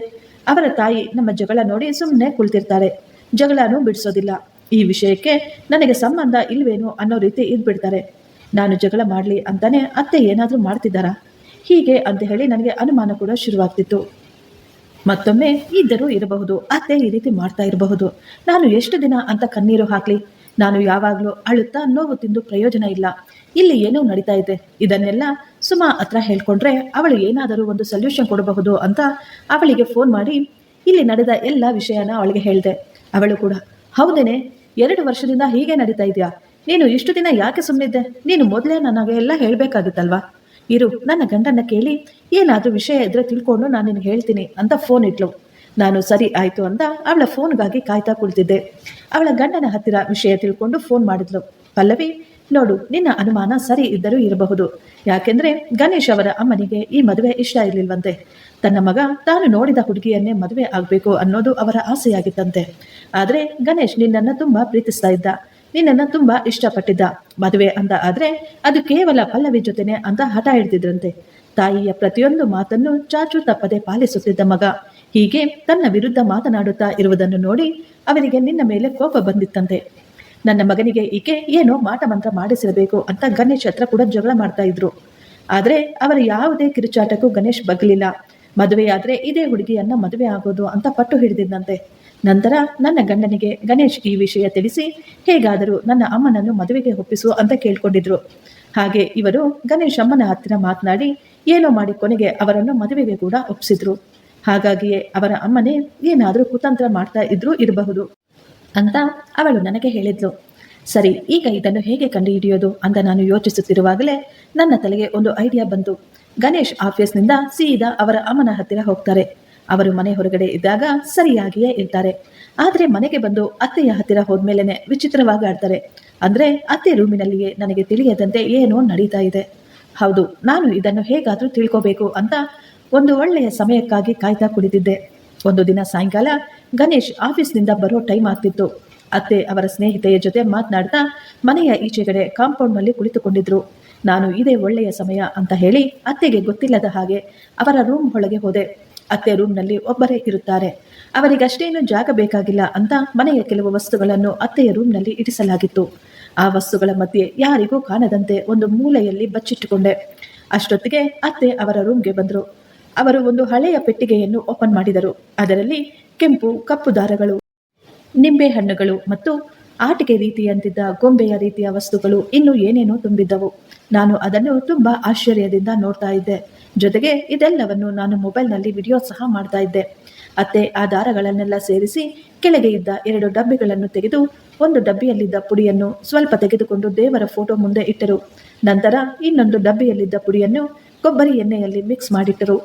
ಅವರ ತಾಯಿ ನಮ್ಮ ಜಗಳ ನೋಡಿ ಸುಮ್ಮನೆ ಕುಳಿತಿರ್ತಾರೆ. ಜಗಳನೂ ಬಿಡಿಸೋದಿಲ್ಲ. ಈ ವಿಷಯಕ್ಕೆ ನನಗೆ ಸಂಬಂಧ ಇಲ್ವೇನೋ ಅನ್ನೋ ರೀತಿ ಇದ್ಬಿಡ್ತಾರೆ. ನಾನು ಜಗಳ ಮಾಡಲಿ ಅಂತಾನೆ ಅತ್ತೆ ಏನಾದರೂ ಮಾಡ್ತಿದ್ದಾರಾ? ಹೀಗೆ ಅಂತ ಹೇಳಿ ನನಗೆ ಅನುಮಾನ ಕೂಡ ಶುರುವಾಗ್ತಿತ್ತು. ಮತ್ತೊಮ್ಮೆ ಇದ್ದರೂ ಇರಬಹುದು, ಅತ್ತೆ ಈ ರೀತಿ ಮಾಡ್ತಾ ಇರಬಹುದು. ನಾನು ಎಷ್ಟು ದಿನ ಅಂತ ಕಣ್ಣೀರು ಹಾಕ್ಲಿ. ನಾನು ಯಾವಾಗಲೂ ಅಳುತ್ತಾ ನೋವು ತಿಂದು ಪ್ರಯೋಜನ ಇಲ್ಲ. ಇಲ್ಲಿ ಏನೋ ನಡೀತಾ ಇದೆ. ಇದನ್ನೆಲ್ಲ ಸುಮಾ ಹತ್ರ ಹೇಳ್ಕೊಂಡ್ರೆ ಅವಳು ಏನಾದರೂ ಒಂದು ಸೊಲ್ಯೂಷನ್ ಕೊಡಬಹುದು ಅಂತ ಅವಳಿಗೆ ಫೋನ್ ಮಾಡಿ ಇಲ್ಲಿ ನಡೆದ ಎಲ್ಲ ವಿಷಯನ ಅವಳಿಗೆ ಹೇಳಿದೆ. ಅವಳು ಕೂಡ ಹೌದೇನೆ ಎರಡು ವರ್ಷದಿಂದ ಹೀಗೆ ನಡೀತಾ ಇದೆಯಾ? ನೀನು ಇಷ್ಟು ದಿನ ಯಾಕೆ ಸುಮ್ಮನಿದ್ದೆ ನೀನು ಮೊದಲೇ ನನಗೆ ಎಲ್ಲ ಹೇಳಬೇಕಾಗಿತ್ತಲ್ವಾ? ಇರು, ನನ್ನ ಗಂಡನ ಕೇಳಿ ಏನಾದರೂ ವಿಷಯ ಇದ್ರೆ ತಿಳ್ಕೊಂಡು ನಾನು ನಿನಗೆ ಹೇಳ್ತೀನಿ ಅಂತ ಫೋನ್ ಇಟ್ಲು. ನಾನು ಸರಿ ಆಯ್ತು ಅಂತ ಅವಳ ಫೋನ್ಗಾಗಿ ಕಾಯ್ತಾ ಕುಳಿತಿದ್ದೆ. ಅವಳ ಗಂಡನ ಹತ್ತಿರ ವಿಷಯ ತಿಳ್ಕೊಂಡು ಫೋನ್ ಮಾಡಿದ್ಲು. ಪಲ್ಲವಿ, ನೋಡು, ನಿನ್ನ ಅನುಮಾನ ಸರಿ ಇದ್ದರೂ ಇರಬಹುದು. ಯಾಕೆಂದ್ರೆ ಗಣೇಶ್ ಅವರ ಅಮ್ಮನಿಗೆ ಈ ಮದುವೆ ಇಷ್ಟ ಇರಲಿಲ್ವಂತೆ. ತನ್ನ ಮಗ ತಾನು ನೋಡಿದ ಹುಡುಗಿಯನ್ನೇ ಮದುವೆ ಆಗಬೇಕು ಅನ್ನೋದು ಅವರ ಆಸೆಯಾಗಿತ್ತಂತೆ. ಆದರೆ ಗಣೇಶ್ ನಿನ್ನನ್ನು ತುಂಬಾ ಪ್ರೀತಿಸ್ತಾ ಇದ್ದ. ನಿನ್ನನ್ನು ತುಂಬಾ ಇಷ್ಟಪಟ್ಟಿದ್ದ. ಮದುವೆ ಅಂತ ಆದರೆ ಅದು ಕೇವಲ ಪಲ್ಲವಿ ಜೊತೆನೆ ಅಂತ ಹಠ ಹಿಡ್ತಿದ್ರಂತೆ ತಾಯಿಯ ಪ್ರತಿಯೊಂದು ಮಾತನ್ನು ಚಾಚು ತಪ್ಪದೆ ಪಾಲಿಸುತ್ತಿದ್ದ ಮಗ. ಹೀಗೆ ತನ್ನ ವಿರುದ್ಧ ಮಾತನಾಡುತ್ತಾ ಇರುವುದನ್ನು ನೋಡಿ ಅವರಿಗೆ ನಿನ್ನ ಮೇಲೆ ಕೋಪ ಬಂದಿತ್ತಂತೆ. ನನ್ನ ಮಗನಿಗೆ ಈಕೆ ಏನೋ ಮಾಟ ಮಂತ್ರ ಮಾಡಿಸಿರಬೇಕು ಅಂತ ಗಣೇಶ್ ಹತ್ರ ಕೂಡ ಜಗಳ ಮಾಡ್ತಾ ಇದ್ರು. ಆದರೆ ಅವರ ಯಾವುದೇ ಕಿರುಚಾಟಕ್ಕೂ ಗಣೇಶ್ ಬಗ್ಲಿಲ್ಲ. ಮದುವೆಯಾದ್ರೆ ಇದೇ ಹುಡುಗಿಯನ್ನ ಮದುವೆ ಆಗೋದು ಅಂತ ಪಟ್ಟು ಹಿಡಿದಿದ್ದಂತೆ ನಂತರ ನನ್ನ ಗಂಡನಿಗೆ, ಗಣೇಶ್, ಈ ವಿಷಯ ತಿಳಿಸಿ. ಹೇಗಾದರೂ ನನ್ನ ಅಮ್ಮನನ್ನು ಮದುವೆಗೆ ಒಪ್ಪಿಸು ಅಂತ ಕೇಳ್ಕೊಂಡಿದ್ರು. ಹಾಗೆ ಇವರು ಗಣೇಶ್ ಅಮ್ಮನ ಹತ್ತಿರ ಮಾತನಾಡಿ, ಏನೋ ಮಾಡಿ ಕೊನೆಗೆ ಅವರನ್ನು ಮದುವೆಗೆ ಕೂಡ ಒಪ್ಪಿಸಿದ್ರು. ಹಾಗಾಗಿಯೇ ಅವರ ಅಮ್ಮನೇ ಏನಾದರೂ ಕುತಂತ್ರ ಮಾಡ್ತಾ ಇದ್ರೂ ಇರಬಹುದು ಅಂತ ಅವಳು ನನಗೆ ಹೇಳಿದ್ಲು. ಸರಿ, ಈಗ ಇದನ್ನು ಹೇಗೆ ಕಂಡುಹಿಡಿಯೋದು ಅಂತ ನಾನು ಯೋಚಿಸುತ್ತಿರುವಾಗಲೇ ನನ್ನ ತಲೆಗೆ ಒಂದು ಐಡಿಯಾ ಬಂತು. ಗಣೇಶ್ ಆಫೀಸ್ನಿಂದ ಸೀದಾ ಅವರ ಅಮ್ಮನ ಹತ್ತಿರ ಹೋಗ್ತಾರೆ. ಅವರು ಮನೆ ಹೊರಗಡೆ ಇದ್ದಾಗ ಸರಿಯಾಗಿಯೇ ಇರ್ತಾರೆ. ಆದರೆ ಮನೆಗೆ ಬಂದು ಅತ್ತೆಯ ಹತ್ತಿರ ಹೋದ್ಮೇಲೆನೆ ವಿಚಿತ್ರವಾಗಿ ಆಡ್ತಾರೆ. ಅಂದ್ರೆ ಅತ್ತೆ ರೂಮಿನಲ್ಲಿಯೇ ನನಗೆ ತಿಳಿಯದಂತೆ ಏನೋ ನಡೀತಾ ಇದೆ. ಹೌದು, ನಾನು ಇದನ್ನು ಹೇಗಾದರೂ ತಿಳ್ಕೋಬೇಕು ಅಂತ ಒಂದು ಒಳ್ಳೆಯ ಸಮಯಕ್ಕಾಗಿ ಕಾಯ್ತಾ ಕುಳಿತಿದ್ದೆ. ಒಂದು ದಿನ ಸಾಯಂಕಾಲ ಗಣೇಶ್ ಆಫೀಸ್ನಿಂದ ಬರೋ ಟೈಮ್ ಆಗ್ತಿತ್ತು. ಅತ್ತೆ ಅವರ ಸ್ನೇಹಿತೆಯ ಜೊತೆ ಮಾತನಾಡ್ತಾ ಮನೆಯ ಈಚೆಗಡೆ ಕಾಂಪೌಂಡ್ನಲ್ಲಿ ಕುಳಿತುಕೊಂಡಿದ್ರು. ನಾನು ಇದೇ ಒಳ್ಳೆಯ ಸಮಯ ಅಂತ ಹೇಳಿ ಅತ್ತೆಗೆ ಗೊತ್ತಿಲ್ಲದ ಹಾಗೆ ಅವರ ರೂಮ್ ಒಳಗೆ ಹೋದೆ. ಅತ್ತೆ ರೂಮ್ನಲ್ಲಿ ಒಬ್ಬರೇ ಇರುತ್ತಾರೆ. ಅವರಿಗಷ್ಟೇನು ಜಾಗ ಬೇಕಾಗಿಲ್ಲ ಅಂತ ಮನೆಯ ಕೆಲವು ವಸ್ತುಗಳನ್ನು ಅತ್ತೆಯ ರೂಮ್ನಲ್ಲಿ ಇರಿಸಲಾಗಿತ್ತು. ಆ ವಸ್ತುಗಳ ಮಧ್ಯೆ ಯಾರಿಗೂ ಕಾಣದಂತೆ ಒಂದು ಮೂಲೆಯಲ್ಲಿ ಬಚ್ಚಿಟ್ಟುಕೊಂಡೆ. ಅಷ್ಟೊತ್ತಿಗೆ ಅತ್ತೆ ಅವರ ರೂಮ್ಗೆ ಬಂದರು. ಅವರು ಒಂದು ಹಳೆಯ ಪೆಟ್ಟಿಗೆಯನ್ನು ಓಪನ್ ಮಾಡಿದರು. ಅದರಲ್ಲಿ ಕೆಂಪು ಕಪ್ಪು ದಾರಗಳು, ನಿಂಬೆ ಹಣ್ಣುಗಳು ಮತ್ತು ಆಟಿಕೆ ರೀತಿಯಂತಿದ್ದ ಗೊಂಬೆಯ ರೀತಿಯ ವಸ್ತುಗಳು ಇನ್ನೂ ಏನೇನೋ ತುಂಬಿದ್ದವು. ನಾನು ಅದನ್ನು ತುಂಬಾ ಆಶ್ಚರ್ಯದಿಂದ ನೋಡ್ತಾ ಇದ್ದೆ. ಜೊತೆಗೆ ಇದೆಲ್ಲವನ್ನು ನಾನು ಮೊಬೈಲ್ನಲ್ಲಿ ವಿಡಿಯೋ ಸಹ ಮಾಡ್ತಾ ಇದ್ದೆ. ಅತ್ತೆ ಆ ದಾರಗಳನ್ನೆಲ್ಲ ಸೇರಿಸಿ ಕೆಳಗೆ ಇದ್ದ ಎರಡು ಡಬ್ಬಿಗಳನ್ನು ತೆಗೆದು ಒಂದು ಡಬ್ಬಿಯಲ್ಲಿದ್ದ ಪುಡಿಯನ್ನು ಸ್ವಲ್ಪ ತೆಗೆದುಕೊಂಡು ದೇವರ ಫೋಟೋ ಮುಂದೆ ಇಟ್ಟರು. ನಂತರ ಇನ್ನೊಂದು ಡಬ್ಬಿಯಲ್ಲಿದ್ದ ಪುಡಿಯನ್ನು ಕೊಬ್ಬರಿ ಎಣ್ಣೆಯಲ್ಲಿ ಮಿಕ್ಸ್ ಮಾಡಿಟ್ಟರು.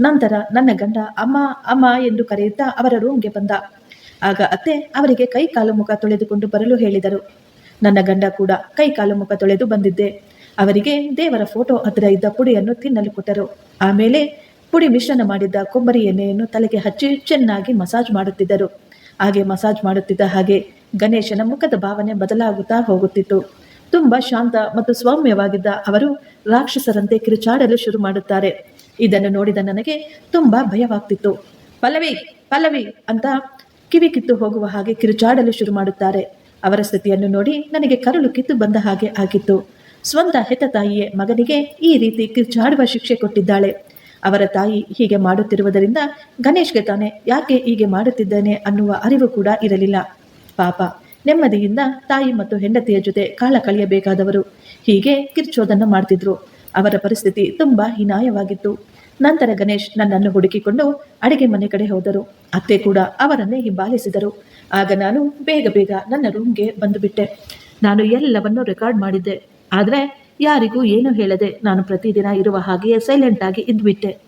ನಂತರ ನನ್ನ ಗಂಡ, ಅಮ್ಮ ಅಮ್ಮ ಎಂದು ಕರೆಯುತ್ತಾ ಅವರ ರೂಮ್ಗೆ ಬಂದ. ಆಗ ಅತ್ತೆ ಅವರಿಗೆ ಕೈ ಕಾಲು ಮುಖ ತೊಳೆದುಕೊಂಡು ಬರಲು ಹೇಳಿದರು. ನನ್ನ ಗಂಡ ಕೂಡ ಕೈ ಕಾಲು ಮುಖ ತೊಳೆದು ಬಂದಿದ್ದೆ. ಅವರಿಗೆ ದೇವರ ಫೋಟೋ ಹತ್ತಿರ ಇದ್ದ ಪುಡಿಯನ್ನು ತಿನ್ನಲು ಕೊಟ್ಟರು. ಆಮೇಲೆ ಪುಡಿ ಮಿಶ್ರಣ ಮಾಡಿದ್ದ ಕೊಬ್ಬರಿ ಎಣ್ಣೆಯನ್ನು ತಲೆಗೆ ಹಚ್ಚಿ ಚೆನ್ನಾಗಿ ಮಸಾಜ್ ಮಾಡುತ್ತಿದ್ದರು. ಹಾಗೆ ಮಸಾಜ್ ಮಾಡುತ್ತಿದ್ದ ಹಾಗೆ ಗಣೇಶನ ಮುಖದ ಭಾವನೆ ಬದಲಾಗುತ್ತಾ ಹೋಗುತ್ತಿತ್ತು. ತುಂಬಾ ಶಾಂತ ಮತ್ತು ಸೌಮ್ಯವಾಗಿದ್ದ ಅವರು ರಾಕ್ಷಸರಂತೆ ಕಿರುಚಾಡಲು ಶುರು ಮಾಡುತ್ತಾರೆ. ಇದನ್ನು ನೋಡಿದ ನನಗೆ ತುಂಬಾ ಭಯವಾಗ್ತಿತ್ತು. ಪಲ್ಲವಿ ಪಲ್ಲವಿ ಅಂತ ಕಿವಿ ಕಿತ್ತು ಹೋಗುವ ಹಾಗೆ ಕಿರುಚಾಡಲು ಶುರು ಮಾಡುತ್ತಾರೆ. ಅವರ ಸ್ಥಿತಿಯನ್ನು ನೋಡಿ ನನಗೆ ಕರುಳು ಕಿತ್ತು ಬಂದ ಹಾಗೆ ಆಗಿತ್ತು. ಸ್ವಂತ ಹೆತ್ತ ತಾಯಿಯೇ ಮಗನಿಗೆ ಈ ರೀತಿ ಕಿರ್ಚಾಡುವ ಶಿಕ್ಷೆ ಕೊಟ್ಟಿದ್ದಾಳೆ. ಅವರ ತಾಯಿ ಹೀಗೆ ಮಾಡುತ್ತಿರುವುದರಿಂದ ಗಣೇಶ್ಗೆ ತಾನೆ ಯಾಕೆ ಹೀಗೆ ಮಾಡುತ್ತಿದ್ದೇನೆ ಅನ್ನುವ ಅರಿವು ಕೂಡ ಇರಲಿಲ್ಲ. ಪಾಪ, ನೆಮ್ಮದಿಯಿಂದ ತಾಯಿ ಮತ್ತು ಹೆಂಡತಿಯ ಜೊತೆ ಕಾಲ ಕಳೆಯಬೇಕಾದವರು. ಹೀಗೆ ಕಿರ್ಚೋದನ್ನು ಮಾಡ್ತಿದ್ರು. ಅವರ ಪರಿಸ್ಥಿತಿ ತುಂಬಾ ಹೀನಾಯವಾಗಿತ್ತು. ನಂತರ ಗಣೇಶ್ ನನ್ನನ್ನು ಹುಡುಕಿಕೊಂಡು ಅಡಿಗೆ ಮನೆ ಕಡೆ ಹೋದರು. ಅತ್ತೆ ಕೂಡ ಅವರನ್ನೇ ಹಿಂಬಾಲಿಸಿದರು. ಆಗ ನಾನು ಬೇಗ ಬೇಗ ನನ್ನ ರೂಮ್ಗೆ ಬಂದುಬಿಟ್ಟೆ ನಾನು ಎಲ್ಲವನ್ನೂ ರೆಕಾರ್ಡ್ ಮಾಡಿದ್ದೆ. ಆದರೆ ಯಾರಿಗೂ ಏನು ಹೇಳದೆ ನಾನು ಪ್ರತಿದಿನ ಇರುವ ಹಾಗೆಯೇ ಸೈಲೆಂಟ್ ಆಗಿ ಇದ್ಬಿಟ್ಟೆ.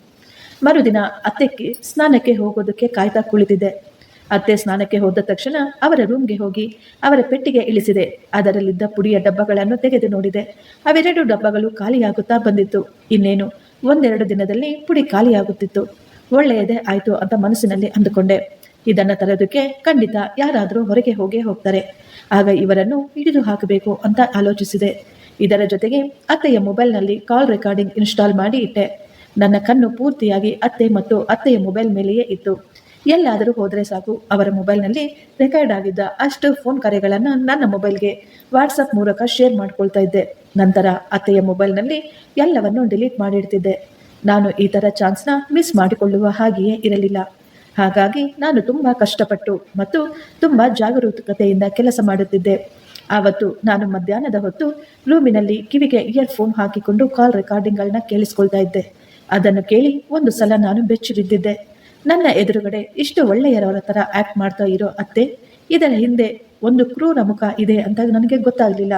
ಮರುದಿನ ಅತ್ತೆಕ್ಕೆ ಸ್ನಾನಕ್ಕೆ ಹೋಗೋದಕ್ಕೆ ಕಾಯ್ತಾ ಕುಳಿತಿದ್ದೆ. ಅತ್ತೆ ಸ್ನಾನಕ್ಕೆ ಹೋದ ತಕ್ಷಣ ಅವರ ರೂಮ್ಗೆ ಹೋಗಿ ಅವರ ಪೆಟ್ಟಿಗೆ ಇಳಿಸಿದೆ. ಅದರಲ್ಲಿದ್ದ ಪುಡಿಯ ಡಬ್ಬಗಳನ್ನು ತೆಗೆದು ನೋಡಿದೆ. ಅವೆರಡು ಡಬ್ಬಗಳು ಖಾಲಿಯಾಗುತ್ತಾ ಬಂದಿತ್ತು. ಇನ್ನೇನು, ಒಂದೆರಡು ದಿನದಲ್ಲಿ ಪುಡಿ ಖಾಲಿಯಾಗುತ್ತಿತ್ತು. ಒಳ್ಳೆಯದೇ ಆಯಿತು ಅಂತ ಮನಸ್ಸಿನಲ್ಲಿ ಅಂದುಕೊಂಡೆ. ಇದನ್ನು ತರೋದಕ್ಕೆ ಖಂಡಿತ ಯಾರಾದರೂ ಹೊರಗೆ ಹೋಗೇ ಹೋಗ್ತಾರೆ. ಆಗ ಇವರನ್ನು ಹಿಡಿದು ಹಾಕಬೇಕು ಅಂತ ಆಲೋಚಿಸಿದೆ. ಇದರ ಜೊತೆಗೆ ಅತ್ತೆಯ ಮೊಬೈಲ್ನಲ್ಲಿ ಕಾಲ್ ರೆಕಾರ್ಡಿಂಗ್ ಇನ್ಸ್ಟಾಲ್ ಮಾಡಿ ಇಟ್ಟೆ. ನನ್ನ ಕಣ್ಣು ಪೂರ್ತಿಯಾಗಿ ಅತ್ತೆ ಮತ್ತು ಅತ್ತೆಯ ಮೊಬೈಲ್ ಮೇಲೆಯೇ ಇತ್ತು. ಎಲ್ಲಾದರೂ ಹೋದರೆ ಸಾಕು, ಅವರ ಮೊಬೈಲ್ನಲ್ಲಿ ರೆಕಾರ್ಡ್ ಆಗಿದ್ದ ಅಷ್ಟು ಫೋನ್ ಕರೆಗಳನ್ನು ನನ್ನ ಮೊಬೈಲ್ಗೆ ವಾಟ್ಸಪ್ ಮೂಲಕ ಶೇರ್ ಮಾಡ್ಕೊಳ್ತಾ ಇದ್ದೆ. ನಂತರ ಅತ್ತೆಯ ಮೊಬೈಲ್ನಲ್ಲಿ ಎಲ್ಲವನ್ನು ಡಿಲೀಟ್ ಮಾಡಿಡ್ತಿದ್ದೆ. ನಾನು ಈ ಥರ ಚಾನ್ಸ್ನ ಮಿಸ್ ಮಾಡಿಕೊಳ್ಳುವ ಹಾಗೆಯೇ ಇರಲಿಲ್ಲ. ಹಾಗಾಗಿ ನಾನು ತುಂಬ ಕಷ್ಟಪಟ್ಟು ಮತ್ತು ತುಂಬ ಜಾಗರೂಕತೆಯಿಂದ ಕೆಲಸ ಮಾಡುತ್ತಿದ್ದೆ. ಆವತ್ತು ನಾನು ಮಧ್ಯಾಹ್ನದ ಹೊತ್ತು ರೂಮಿನಲ್ಲಿ ಕಿವಿಗೆ ಇಯರ್ಫೋನ್ ಹಾಕಿಕೊಂಡು ಕಾಲ್ ರೆಕಾರ್ಡಿಂಗ್ಗಳನ್ನ ಕೇಳಿಸ್ಕೊಳ್ತಾ ಇದ್ದೆ. ಅದನ್ನು ಕೇಳಿ ಒಂದು ಸಲ ನಾನು ಬೆಚ್ಚಿ ಬಿದ್ದಿದ್ದೆ ನನ್ನ ಎದುರುಗಡೆ ಇಷ್ಟು ಒಳ್ಳೆಯರವರ ಥರ ಆ್ಯಕ್ಟ್ ಮಾಡ್ತಾ ಇರೋ ಅತ್ತೆ, ಇದರ ಹಿಂದೆ ಒಂದು ಕ್ರೂರ ಮುಖ ಇದೆ ಅಂತ ನನಗೆ ಗೊತ್ತಾಗಲಿಲ್ಲ.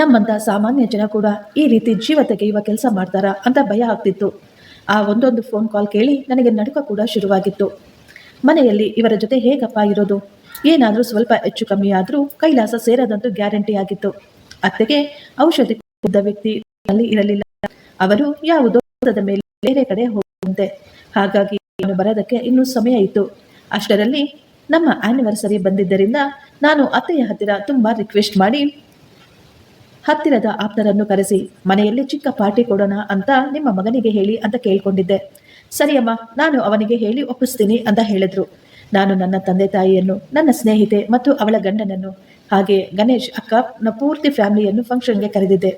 ನಮ್ಮಂಥ ಸಾಮಾನ್ಯ ಜನ ಕೂಡ ಈ ರೀತಿ ಜೀವ ತೆಗೆಯುವ ಕೆಲಸ ಮಾಡ್ತಾರಾ ಅಂತ ಭಯ ಆಗ್ತಿತ್ತು. ಆ ಒಂದೊಂದು ಫೋನ್ ಕಾಲ್ ಕೇಳಿ ನನಗೆ ನಡುಕ ಕೂಡ ಶುರುವಾಗಿತ್ತು. ಮನೆಯಲ್ಲಿ ಇವರ ಜೊತೆ ಹೇಗಪ್ಪ ಇರೋದು? ಏನಾದರೂ ಸ್ವಲ್ಪ ಹೆಚ್ಚು ಕಮ್ಮಿ ಆದರೂ ಕೈಲಾಸ ಸೇರದಂತೂ ಗ್ಯಾರಂಟಿ ಆಗಿತ್ತು. ಅತ್ತೆಗೆ ಔಷಧಿ ವ್ಯಕ್ತಿ ಅಲ್ಲಿ ಇರಲಿಲ್ಲ. ಅವರು ಯಾವುದೋ ಮೇಲೆ ಬೇರೆ ಕಡೆ ಹೋಗುವಂತೆ ಹಾಗಾಗಿ ಬರೋದಕ್ಕೆ ಇನ್ನೂ ಸಮಯ ಇತ್ತು. ಅಷ್ಟರಲ್ಲಿ ನಮ್ಮ ಆನಿವರ್ಸರಿ ಬಂದಿದ್ದರಿಂದ ನಾನು ಅತ್ತೆಯ ಹತ್ತಿರ ತುಂಬಾ ರಿಕ್ವೆಸ್ಟ್ ಮಾಡಿ, ಹತ್ತಿರದ ಆಪ್ತರನ್ನು ಕರೆಸಿ, ಮನೆಯಲ್ಲಿ ಚಿಕ್ಕ ಪಾರ್ಟಿ ಕೊಡೋಣ ಅಂತ ನಿಮ್ಮ ಮಗನಿಗೆ ಹೇಳಿ ಅಂತ ಕೇಳ್ಕೊಂಡಿದ್ದೆ. ಸರಿಯಮ್ಮ, ನಾನು ಅವನಿಗೆ ಹೇಳಿ ಒಪ್ಪಿಸ್ತೀನಿ ಅಂತ ಹೇಳಿದ್ರು. ನಾನು ನನ್ನ ತಂದೆ ತಾಯಿಯನ್ನು, ನನ್ನ ಸ್ನೇಹಿತೆ ಮತ್ತು ಅವಳ ಗಂಡನನ್ನು. ಹಾಗೆ ಗಣೇಶ್ ಅಕ್ಕನ ಪೂರ್ತಿ ಫ್ಯಾಮಿಲಿಯನ್ನು ಫಂಕ್ಷನ್ಗೆ ಕರೆದಿದ್ದೆ.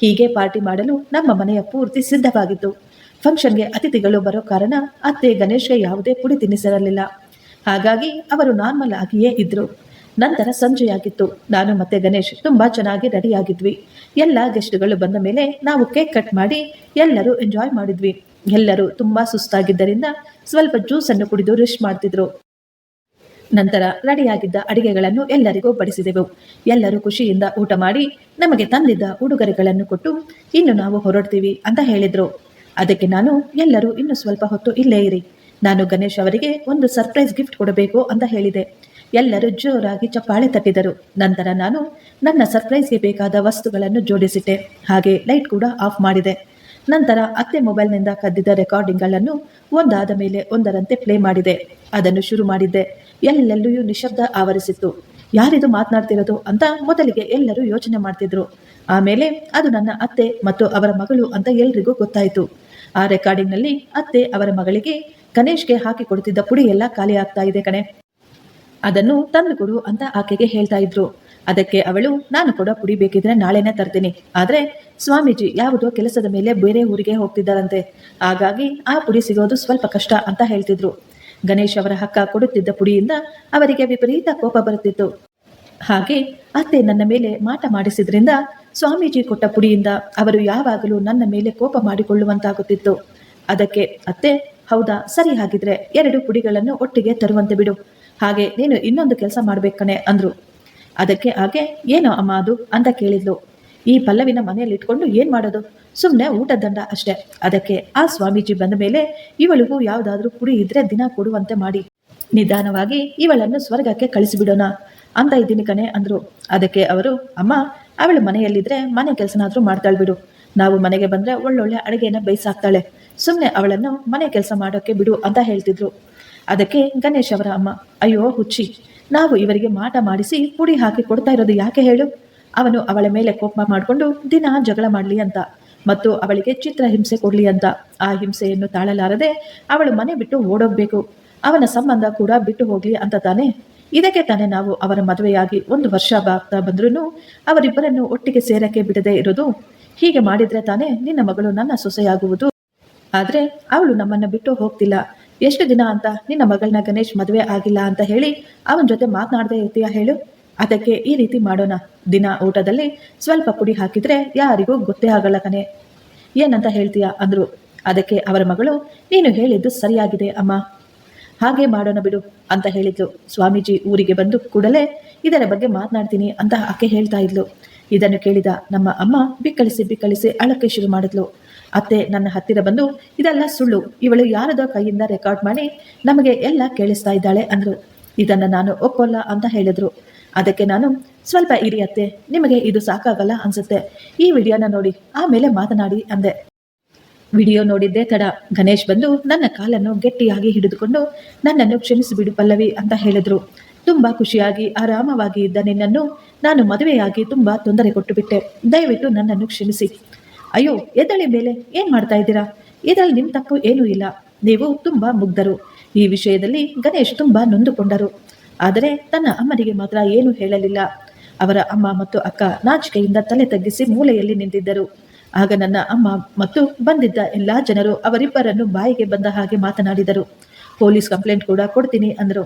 ಹೀಗೆ ಪಾರ್ಟಿ ಮಾಡಲು ನಮ್ಮ ಮನೆಯ ಪೂರ್ತಿ ಸಿದ್ಧವಾಗಿತ್ತು. ಫಂಕ್ಷನ್ಗೆ ಅತಿಥಿಗಳು ಬರೋ ಕಾರಣ ಅತ್ತೆ ಗಣೇಶ್ಗೆ ಯಾವುದೇ ಪುಡಿ ತಿನ್ನಿಸಿರಲಿಲ್ಲ. ಹಾಗಾಗಿ ಅವರು ನಾರ್ಮಲ್ ಆಗಿಯೇ ಇದ್ರು. ನಂತರ ಸಂಜೆಯಾಗಿತ್ತು ನಾನು ಮತ್ತೆ ಗಣೇಶ್ ತುಂಬಾ ಚೆನ್ನಾಗಿ ರೆಡಿಯಾಗಿದ್ವಿ. ಎಲ್ಲ ಗೆಸ್ಟ್ಗಳು ಬಂದ ಮೇಲೆ ನಾವು ಕೇಕ್ ಕಟ್ ಮಾಡಿ ಎಲ್ಲರೂ ಎಂಜಾಯ್ ಮಾಡಿದ್ವಿ. ಎಲ್ಲರೂ ತುಂಬಾ ಸುಸ್ತಾಗಿದ್ದರಿಂದ ಸ್ವಲ್ಪ ಜ್ಯೂಸ್ ಅನ್ನು ಕುಡಿದು ರೆಸ್ಟ್ ಮಾಡ್ತಿದ್ರು. ನಂತರ ರೆಡಿಯಾಗಿದ್ದ ಅಡಿಗೆಗಳನ್ನು ಎಲ್ಲರಿಗೂ ಬಡಿಸಿದೆವು. ಎಲ್ಲರೂ ಖುಷಿಯಿಂದ ಊಟ ಮಾಡಿ ನಮಗೆ ತಂದಿದ್ದ ಉಡುಗೊರೆಗಳನ್ನು ಕೊಟ್ಟು, ಇನ್ನು ನಾವು ಹೊರಡ್ತೀವಿ ಅಂತ ಹೇಳಿದ್ರು. ಅದಕ್ಕೆ ನಾನು, ಎಲ್ಲರೂ ಇನ್ನು ಸ್ವಲ್ಪ ಹೊತ್ತು ಇಲ್ಲೇ ಇರಿ. ನಾನು ಗಣೇಶ್ ಅವರಿಗೆ ಒಂದು ಸರ್ಪ್ರೈಸ್ ಗಿಫ್ಟ್ ಕೊಡಬೇಕು ಅಂತ ಹೇಳಿದೆ. ಎಲ್ಲರೂ ಜೋರಾಗಿ ಚಪ್ಪಾಳೆ ತಟ್ಟಿದರು. ನಂತರ ನಾನು, ನನ್ನ ಸರ್ಪ್ರೈಸ್ಗೆ ಬೇಕಾದ ವಸ್ತುಗಳನ್ನು ಜೋಡಿಸಿಟ್ಟೆ. ಹಾಗೆ ಲೈಟ್ ಕೂಡ ಆಫ್ ಮಾಡಿದೆ. ನಂತರ ಅತ್ತೆ ಮೊಬೈಲ್ನಿಂದ ಕದ್ದಿದ್ದ ರೆಕಾರ್ಡಿಂಗ್ಗಳನ್ನು ಒಂದಾದ ಮೇಲೆ ಒಂದರಂತೆ ಪ್ಲೇ ಮಾಡಿದೆ. ಅದನ್ನು ಶುರು ಮಾಡಿದ್ದೆ. ಎಲ್ಲೆಲ್ಲೂ ನಿಶಬ್ದ ಆವರಿಸಿತ್ತು. ಯಾರಿದು ಮಾತನಾಡ್ತಿರೋದು ಅಂತ ಮೊದಲಿಗೆ ಎಲ್ಲರೂ ಯೋಚನೆ ಮಾಡ್ತಿದ್ರು. ಆಮೇಲೆ ಅದು ನನ್ನ ಅತ್ತೆ ಮತ್ತು ಅವರ ಮಗಳು ಅಂತ ಎಲ್ರಿಗೂ ಗೊತ್ತಾಯಿತು. ಆ ರೆಕಾರ್ಡಿಂಗ್ನಲ್ಲಿ ಅತ್ತೆ ಅವರ ಮಗಳಿಗೆ ಗಣೇಶ್ಗೆ ಹಾಕಿ ಕೊಡ್ತಿದ್ದ ಪುಡಿ ಎಲ್ಲ ಖಾಲಿ ಆಗ್ತಾ ಇದೆ ಕಣೆ. ಅದನ್ನು ತಂದು ಕೊಡು ಅಂತ ಆಕೆಗೆ ಹೇಳ್ತಾ ಇದ್ರು. ಅದಕ್ಕೆ ಅವಳು, ನಾನು ಕೂಡ ಪುಡಿ ಬೇಕಿದ್ರೆ ನಾಳೆನೇ ತರ್ತೀನಿ. ಆದ್ರೆ ಸ್ವಾಮೀಜಿ, ಯಾವುದೋ ಕೆಲಸದ ಮೇಲೆ ಬೇರೆ ಊರಿಗೆ ಹೋಗ್ತಿದ್ದಾರಂತೆ. ಹಾಗಾಗಿ ಆ ಪುಡಿ ಸಿಗೋದು ಸ್ವಲ್ಪ ಕಷ್ಟ ಅಂತ ಹೇಳ್ತಿದ್ರು. ಗಣೇಶ್ ಅವರ ಹಕ್ಕ ಕೊಡುತ್ತಿದ್ದ ಪುಡಿಯಿಂದ ಅವರಿಗೆ ವಿಪರೀತ ಕೋಪ ಬರುತ್ತಿತ್ತು ಹಾಗೆ ಅತ್ತೆ ನನ್ನ ಮೇಲೆ ಮಾಟ ಮಾಡಿಸಿದ್ರಿಂದ ಸ್ವಾಮೀಜಿ ಕೊಟ್ಟ ಪುಡಿಯಿಂದ ಅವರು ಯಾವಾಗಲೂ ನನ್ನ ಮೇಲೆ ಕೋಪ ಮಾಡಿಕೊಳ್ಳುವಂತಾಗುತ್ತಿತ್ತು. ಅದಕ್ಕೆ, ಅತ್ತೆ, ಹೌದಾ, ಸರಿ ಹಾಗಿದ್ರೆ ಎರಡು ಪುಡಿಗಳನ್ನು ಒಟ್ಟಿಗೆ ತರುವಂತೆ ಬಿಡು. ಹಾಗೆ ನೀನು ಇನ್ನೊಂದು ಕೆಲಸ ಮಾಡ್ಬೇಕನೆ ಅಂದ್ರು. ಅದಕ್ಕೆ ಹಾಗೆ, ಏನೋ ಅಮ್ಮ ಅದು ಅಂತ ಕೇಳಿದ್ಲು. ಈ ಪಲ್ಲವಿನ ಮನೆಯಲ್ಲಿ ಇಟ್ಕೊಂಡು ಏನು ಮಾಡೋದು? ಸುಮ್ಮನೆ ಊಟ ದಂಡ ಅಷ್ಟೇ. ಅದಕ್ಕೆ ಆ ಸ್ವಾಮೀಜಿ ಬಂದ ಮೇಲೆ ಇವಳಿಗೂ ಯಾವುದಾದ್ರೂ ಕುಡಿ ಇದ್ರೆ ದಿನ ಕೊಡುವಂತೆ ಮಾಡಿ. ನಿಧಾನವಾಗಿ ಇವಳನ್ನು ಸ್ವರ್ಗಕ್ಕೆ ಕಳಿಸಿಬಿಡೋಣ ಅಂತ ಇದ್ದೀನಿ ಕಣೆ ಅಂದ್ರು. ಅದಕ್ಕೆ ಅವರು, ಅಮ್ಮ, ಅವಳು ಮನೆಯಲ್ಲಿದ್ರೆ ಮನೆ ಕೆಲಸನಾದ್ರೂ ಮಾಡ್ತಾಳೆ ಬಿಡು ನಾವು ಮನೆಗೆ ಬಂದ್ರೆ ಒಳ್ಳೊಳ್ಳೆ ಅಡುಗೆನ ಬೇಯಿಸಾಕ್ತಾಳೆ. ಸುಮ್ಮನೆ ಅವಳನ್ನು ಮನೆ ಕೆಲಸ ಮಾಡೋಕೆ ಬಿಡು ಅಂತ ಹೇಳ್ತಿದ್ರು. ಅದಕ್ಕೆ ಗಣೇಶ್ ಅವರ ಅಮ್ಮ, ಅಯ್ಯೋ ಹುಚ್ಚಿ ನಾವು ಇವರಿಗೆ ಮಾಟ ಮಾಡಿಸಿ ಪುಡಿ ಹಾಕಿ ಕೊಡ್ತಾ ಇರೋದು ಯಾಕೆ ಹೇಳು? ಅವನು ಅವಳ ಮೇಲೆ ಕೋಪ ಮಾಡಿಕೊಂಡು, ದಿನ ಜಗಳ ಮಾಡಲಿ ಅಂತ. ಮತ್ತು ಅವಳಿಗೆ ಚಿತ್ರ ಹಿಂಸೆ ಕೊಡಲಿ ಅಂತ. ಆ ಹಿಂಸೆಯನ್ನು ತಾಳಲಾರದೆ ಅವಳು ಮನೆ ಬಿಟ್ಟು ಓಡೋಗ್ಬೇಕು. ಅವನ ಸಂಬಂಧ ಕೂಡ ಬಿಟ್ಟು ಹೋಗಲಿ ಅಂತ ತಾನೆ. ಇದಕ್ಕೆ ತಾನೇ ನಾವು ಅವರ ಮದುವೆಯಾಗಿ ಒಂದು ವರ್ಷ ಆಗ್ತಾ ಬಂದ್ರೂ ಅವರಿಬ್ಬರನ್ನು ಒಟ್ಟಿಗೆ ಸೇರಕ್ಕೆ ಬಿಡದೆ ಇರೋದು ಹೀಗೆ ಮಾಡಿದ್ರೆ ತಾನೇ ನಿನ್ನ ಮಗಳು ನನ್ನ ಸೊಸೆಯಾಗುವುದು. ಆದರೆ ಅವಳು ನಮ್ಮನ್ನು ಬಿಟ್ಟು ಹೋಗ್ತಿಲ್ಲ. ಎಷ್ಟು ದಿನ ಅಂತ ನಿನ್ನ ಮಗಳನ್ನ ಗಣೇಶ್ ಮದುವೆ ಆಗಿಲ್ಲ ಅಂತ ಹೇಳಿ ಅವನ ಜೊತೆ ಮಾತನಾಡದೇ ಇರ್ತೀಯಾ ಹೇಳು? ಅದಕ್ಕೆ ಈ ರೀತಿ ಮಾಡೋಣ. ದಿನ ಊಟದಲ್ಲಿ ಸ್ವಲ್ಪ ಪುಡಿ ಹಾಕಿದ್ರೆ ಯಾರಿಗೂ ಗೊತ್ತೇ ಆಗಲ್ಲ ಕಣೆ. ಏನಂತ ಹೇಳ್ತೀಯ ಅಂದ್ರು. ಅದಕ್ಕೆ ಅವರ ಮಗಳು, ನೀನು ಹೇಳಿದ್ದು ಸರಿಯಾಗಿದೆ ಅಮ್ಮ. ಹಾಗೆ ಮಾಡೋಣ ಬಿಡು ಅಂತ ಹೇಳಿದ್ಲು. ಸ್ವಾಮೀಜಿ ಊರಿಗೆ ಬಂದು ಕೂಡಲೇ ಇದರ ಬಗ್ಗೆ ಮಾತನಾಡ್ತೀನಿ ಅಂತ ಆಕೆ ಹೇಳ್ತಾ ಇದ್ಲು. ಇದನ್ನು ಕೇಳಿದ ನಮ್ಮ ಅಮ್ಮ ಬಿಕ್ಕಳಿಸಿ ಬಿಕ್ಕಳಿಸಿ ಅಳಕ್ಕೆ ಶುರು ಮಾಡಿದ್ಲು. ಅತ್ತೆ ನನ್ನ ಹತ್ತಿರ ಬಂದು, ಇದೆಲ್ಲ ಸುಳ್ಳು. ಇವಳು ಯಾರದೋ ಕೈಯಿಂದ ರೆಕಾರ್ಡ್ ಮಾಡಿ ನಮಗೆ ಎಲ್ಲ ಕೇಳಿಸ್ತಾ ಇದ್ದಾಳೆ ಅಂದರು. ಇದನ್ನು ನಾನು ಒಪ್ಪಲ್ಲ ಅಂತ ಹೇಳಿದ್ರು. ಅದಕ್ಕೆ ನಾನು, ಸ್ವಲ್ಪ ಇರಿ ಅತ್ತೆ, ನಿಮಗೆ ಇದು ಸಾಕಾಗಲ್ಲ ಅನ್ಸುತ್ತೆ. ಈ ವಿಡಿಯೋನ ನೋಡಿ, ಆಮೇಲೆ ಮಾತನಾಡಿ ಅಂದೆ. ವಿಡಿಯೋ ನೋಡಿದ್ದೆ ತಡ. ಗಣೇಶ್ ಬಂದು ನನ್ನ ಕಾಲನ್ನು ಗಟ್ಟಿಯಾಗಿ ಹಿಡಿದುಕೊಂಡು, ನನ್ನನ್ನು ಕ್ಷಮಿಸಿಬಿಡು ಪಲ್ಲವಿ ಅಂತ ಹೇಳಿದರು. ತುಂಬ ಖುಷಿಯಾಗಿ, ಆರಾಮವಾಗಿ ಇದ್ದ ನಿನ್ನನ್ನು ನಾನು ಮದುವೆಯಾಗಿ ತುಂಬ ತೊಂದರೆ ಕೊಟ್ಟು ಬಿಟ್ಟೆ ದಯವಿಟ್ಟು ನನ್ನನ್ನು ಕ್ಷಮಿಸಿ. ಅಯ್ಯೋ ಎದ್ದಳಿ ಮೇಲೆ ಏನ್ ಮಾಡ್ತಾ ಇದ್ದೀರಾ? ಇದರಲ್ಲಿ ನಿಮ್ ತಪ್ಪು ಏನೂ ಇಲ್ಲ. ನೀವು ತುಂಬಾ ಮುಗ್ಧರು. ಈ ವಿಷಯದಲ್ಲಿ ಗಣೇಶ್ ತುಂಬಾ ನೊಂದುಕೊಂಡರು. ಆದರೆ ತನ್ನ ಅಮ್ಮನಿಗೆ ಮಾತ್ರ ಏನು ಹೇಳಲಿಲ್ಲ. ಅವರ ಅಮ್ಮ ಮತ್ತು ಅಕ್ಕ ನಾಚಿಕೆಯಿಂದ ತಲೆ ತಗ್ಗಿಸಿ ಮೂಲೆಯಲ್ಲಿ ನಿಂತಿದ್ದರು. ಆಗ ನನ್ನ ಅಮ್ಮ ಮತ್ತು ಬಂದಿದ್ದ ಎಲ್ಲಾ ಜನರು ಅವರಿಬ್ಬರನ್ನು ಬಾಯಿಗೆ ಬಂದ ಹಾಗೆ ಮಾತನಾಡಿದರು. ಪೊಲೀಸ್ ಕಂಪ್ಲೇಂಟ್ ಕೂಡ ಕೊಡ್ತೀನಿ ಅಂದರು.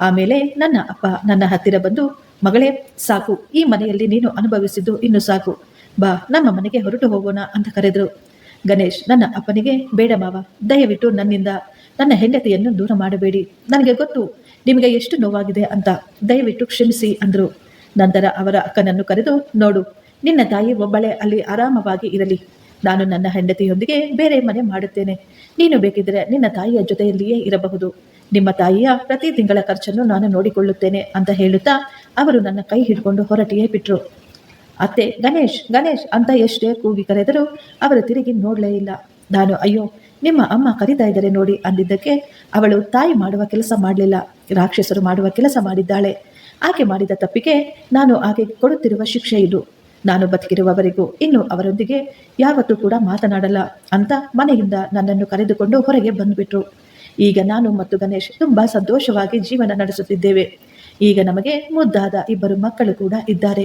ಆಮೇಲೆ ನನ್ನ ಅಪ್ಪ ನನ್ನ ಹತ್ತಿರ ಬಂದು, ಮಗಳೇ, ಸಾಕು. ಈ ಮನೆಯಲ್ಲಿ ನೀನು ಅನುಭವಿಸಿದ್ದು ಇನ್ನು ಸಾಕು. ಬಾ, ನಮ್ಮ ಮನೆಗೆ ಹೊರಟು ಹೋಗೋಣ ಅಂತ ಕರೆದರು. ಗಣೇಶ್, ನನ್ನ ಅಪ್ಪನಿಗೆ ಬೇಡ ಮಾವ, ದಯವಿಟ್ಟು ನನ್ನಿಂದ ನನ್ನ ಹೆಂಡತಿಯನ್ನು ದೂರ ಮಾಡಬೇಡಿ. ನನಗೆ ಗೊತ್ತು, ನಿಮಗೆ ಎಷ್ಟು ನೋವಾಗಿದೆ ಅಂತ, ದಯವಿಟ್ಟು ಕ್ಷಮಿಸಿ ಅಂದರು. ನಂತರ ಅವರ ಅಕ್ಕನನ್ನು ಕರೆದು, ನೋಡು, ನಿನ್ನ ತಾಯಿ ಒಬ್ಬಳೆ ಅಲ್ಲಿ ಆರಾಮವಾಗಿ ಇರಲಿ. ನಾನು ನನ್ನ ಹೆಂಡತಿಯೊಂದಿಗೆ ಬೇರೆ ಮನೆ ಮಾಡುತ್ತೇನೆ. ನೀನು ಬೇಕಿದ್ರೆ ನಿನ್ನ ತಾಯಿಯ ಜೊತೆಯಲ್ಲಿಯೇ ಇರಬಹುದು. ನಿಮ್ಮ ತಾಯಿಯ ಪ್ರತಿ ತಿಂಗಳ ಖರ್ಚನ್ನು ನಾನು ನೋಡಿಕೊಳ್ಳುತ್ತೇನೆ ಅಂತ ಹೇಳುತ್ತಾ ಅವರು ನನ್ನ ಕೈ ಹಿಡ್ಕೊಂಡು ಹೊರಟಿಯೇ ಬಿಟ್ರು. ಅತ್ತೆ, ಗಣೇಶ್ ಗಣೇಶ್ ಅಂತ ಎಷ್ಟೇ ಕೂಗಿ ಕರೆದರೂ ಅವರು ತಿರುಗಿ ನೋಡಲೇ ಇಲ್ಲ. ನಾನು, ಅಯ್ಯೋ, ನಿಮ್ಮ ಅಮ್ಮ ಕರೀತಾ ಇದ್ದಾರೆ ನೋಡಿ ಅಂದಿದ್ದಕ್ಕೆ ಅವಳು ತಾಯಿ ಮಾಡುವ ಕೆಲಸ ಮಾಡಲಿಲ್ಲ, ರಾಕ್ಷಸರು ಮಾಡುವ ಕೆಲಸ ಮಾಡಿದ್ದಾಳೆ. ಆಕೆ ಮಾಡಿದ ತಪ್ಪಿಗೆ ನಾನು ಆಕೆ ಕೊಡುತ್ತಿರುವ ಶಿಕ್ಷೆ ಇದು. ನಾನು ಬದುಕಿರುವವರೆಗೂ ಇನ್ನು ಅವರೊಂದಿಗೆ ಯಾವತ್ತೂ ಕೂಡ ಮಾತನಾಡಲ್ಲ ಅಂತ ಮನೆಯಿಂದ ನನ್ನನ್ನು ಕರೆದುಕೊಂಡು ಹೊರಗೆ ಬಂದುಬಿಟ್ರು. ಈಗ ನಾನು ಮತ್ತು ಗಣೇಶ್ ತುಂಬಾ ಸಂತೋಷವಾಗಿ ಜೀವನ ನಡೆಸುತ್ತಿದ್ದೇವೆ. ಈಗ ನಮಗೆ ಮುದ್ದಾದ ಇಬ್ಬರು ಮಕ್ಕಳು ಕೂಡ ಇದ್ದಾರೆ.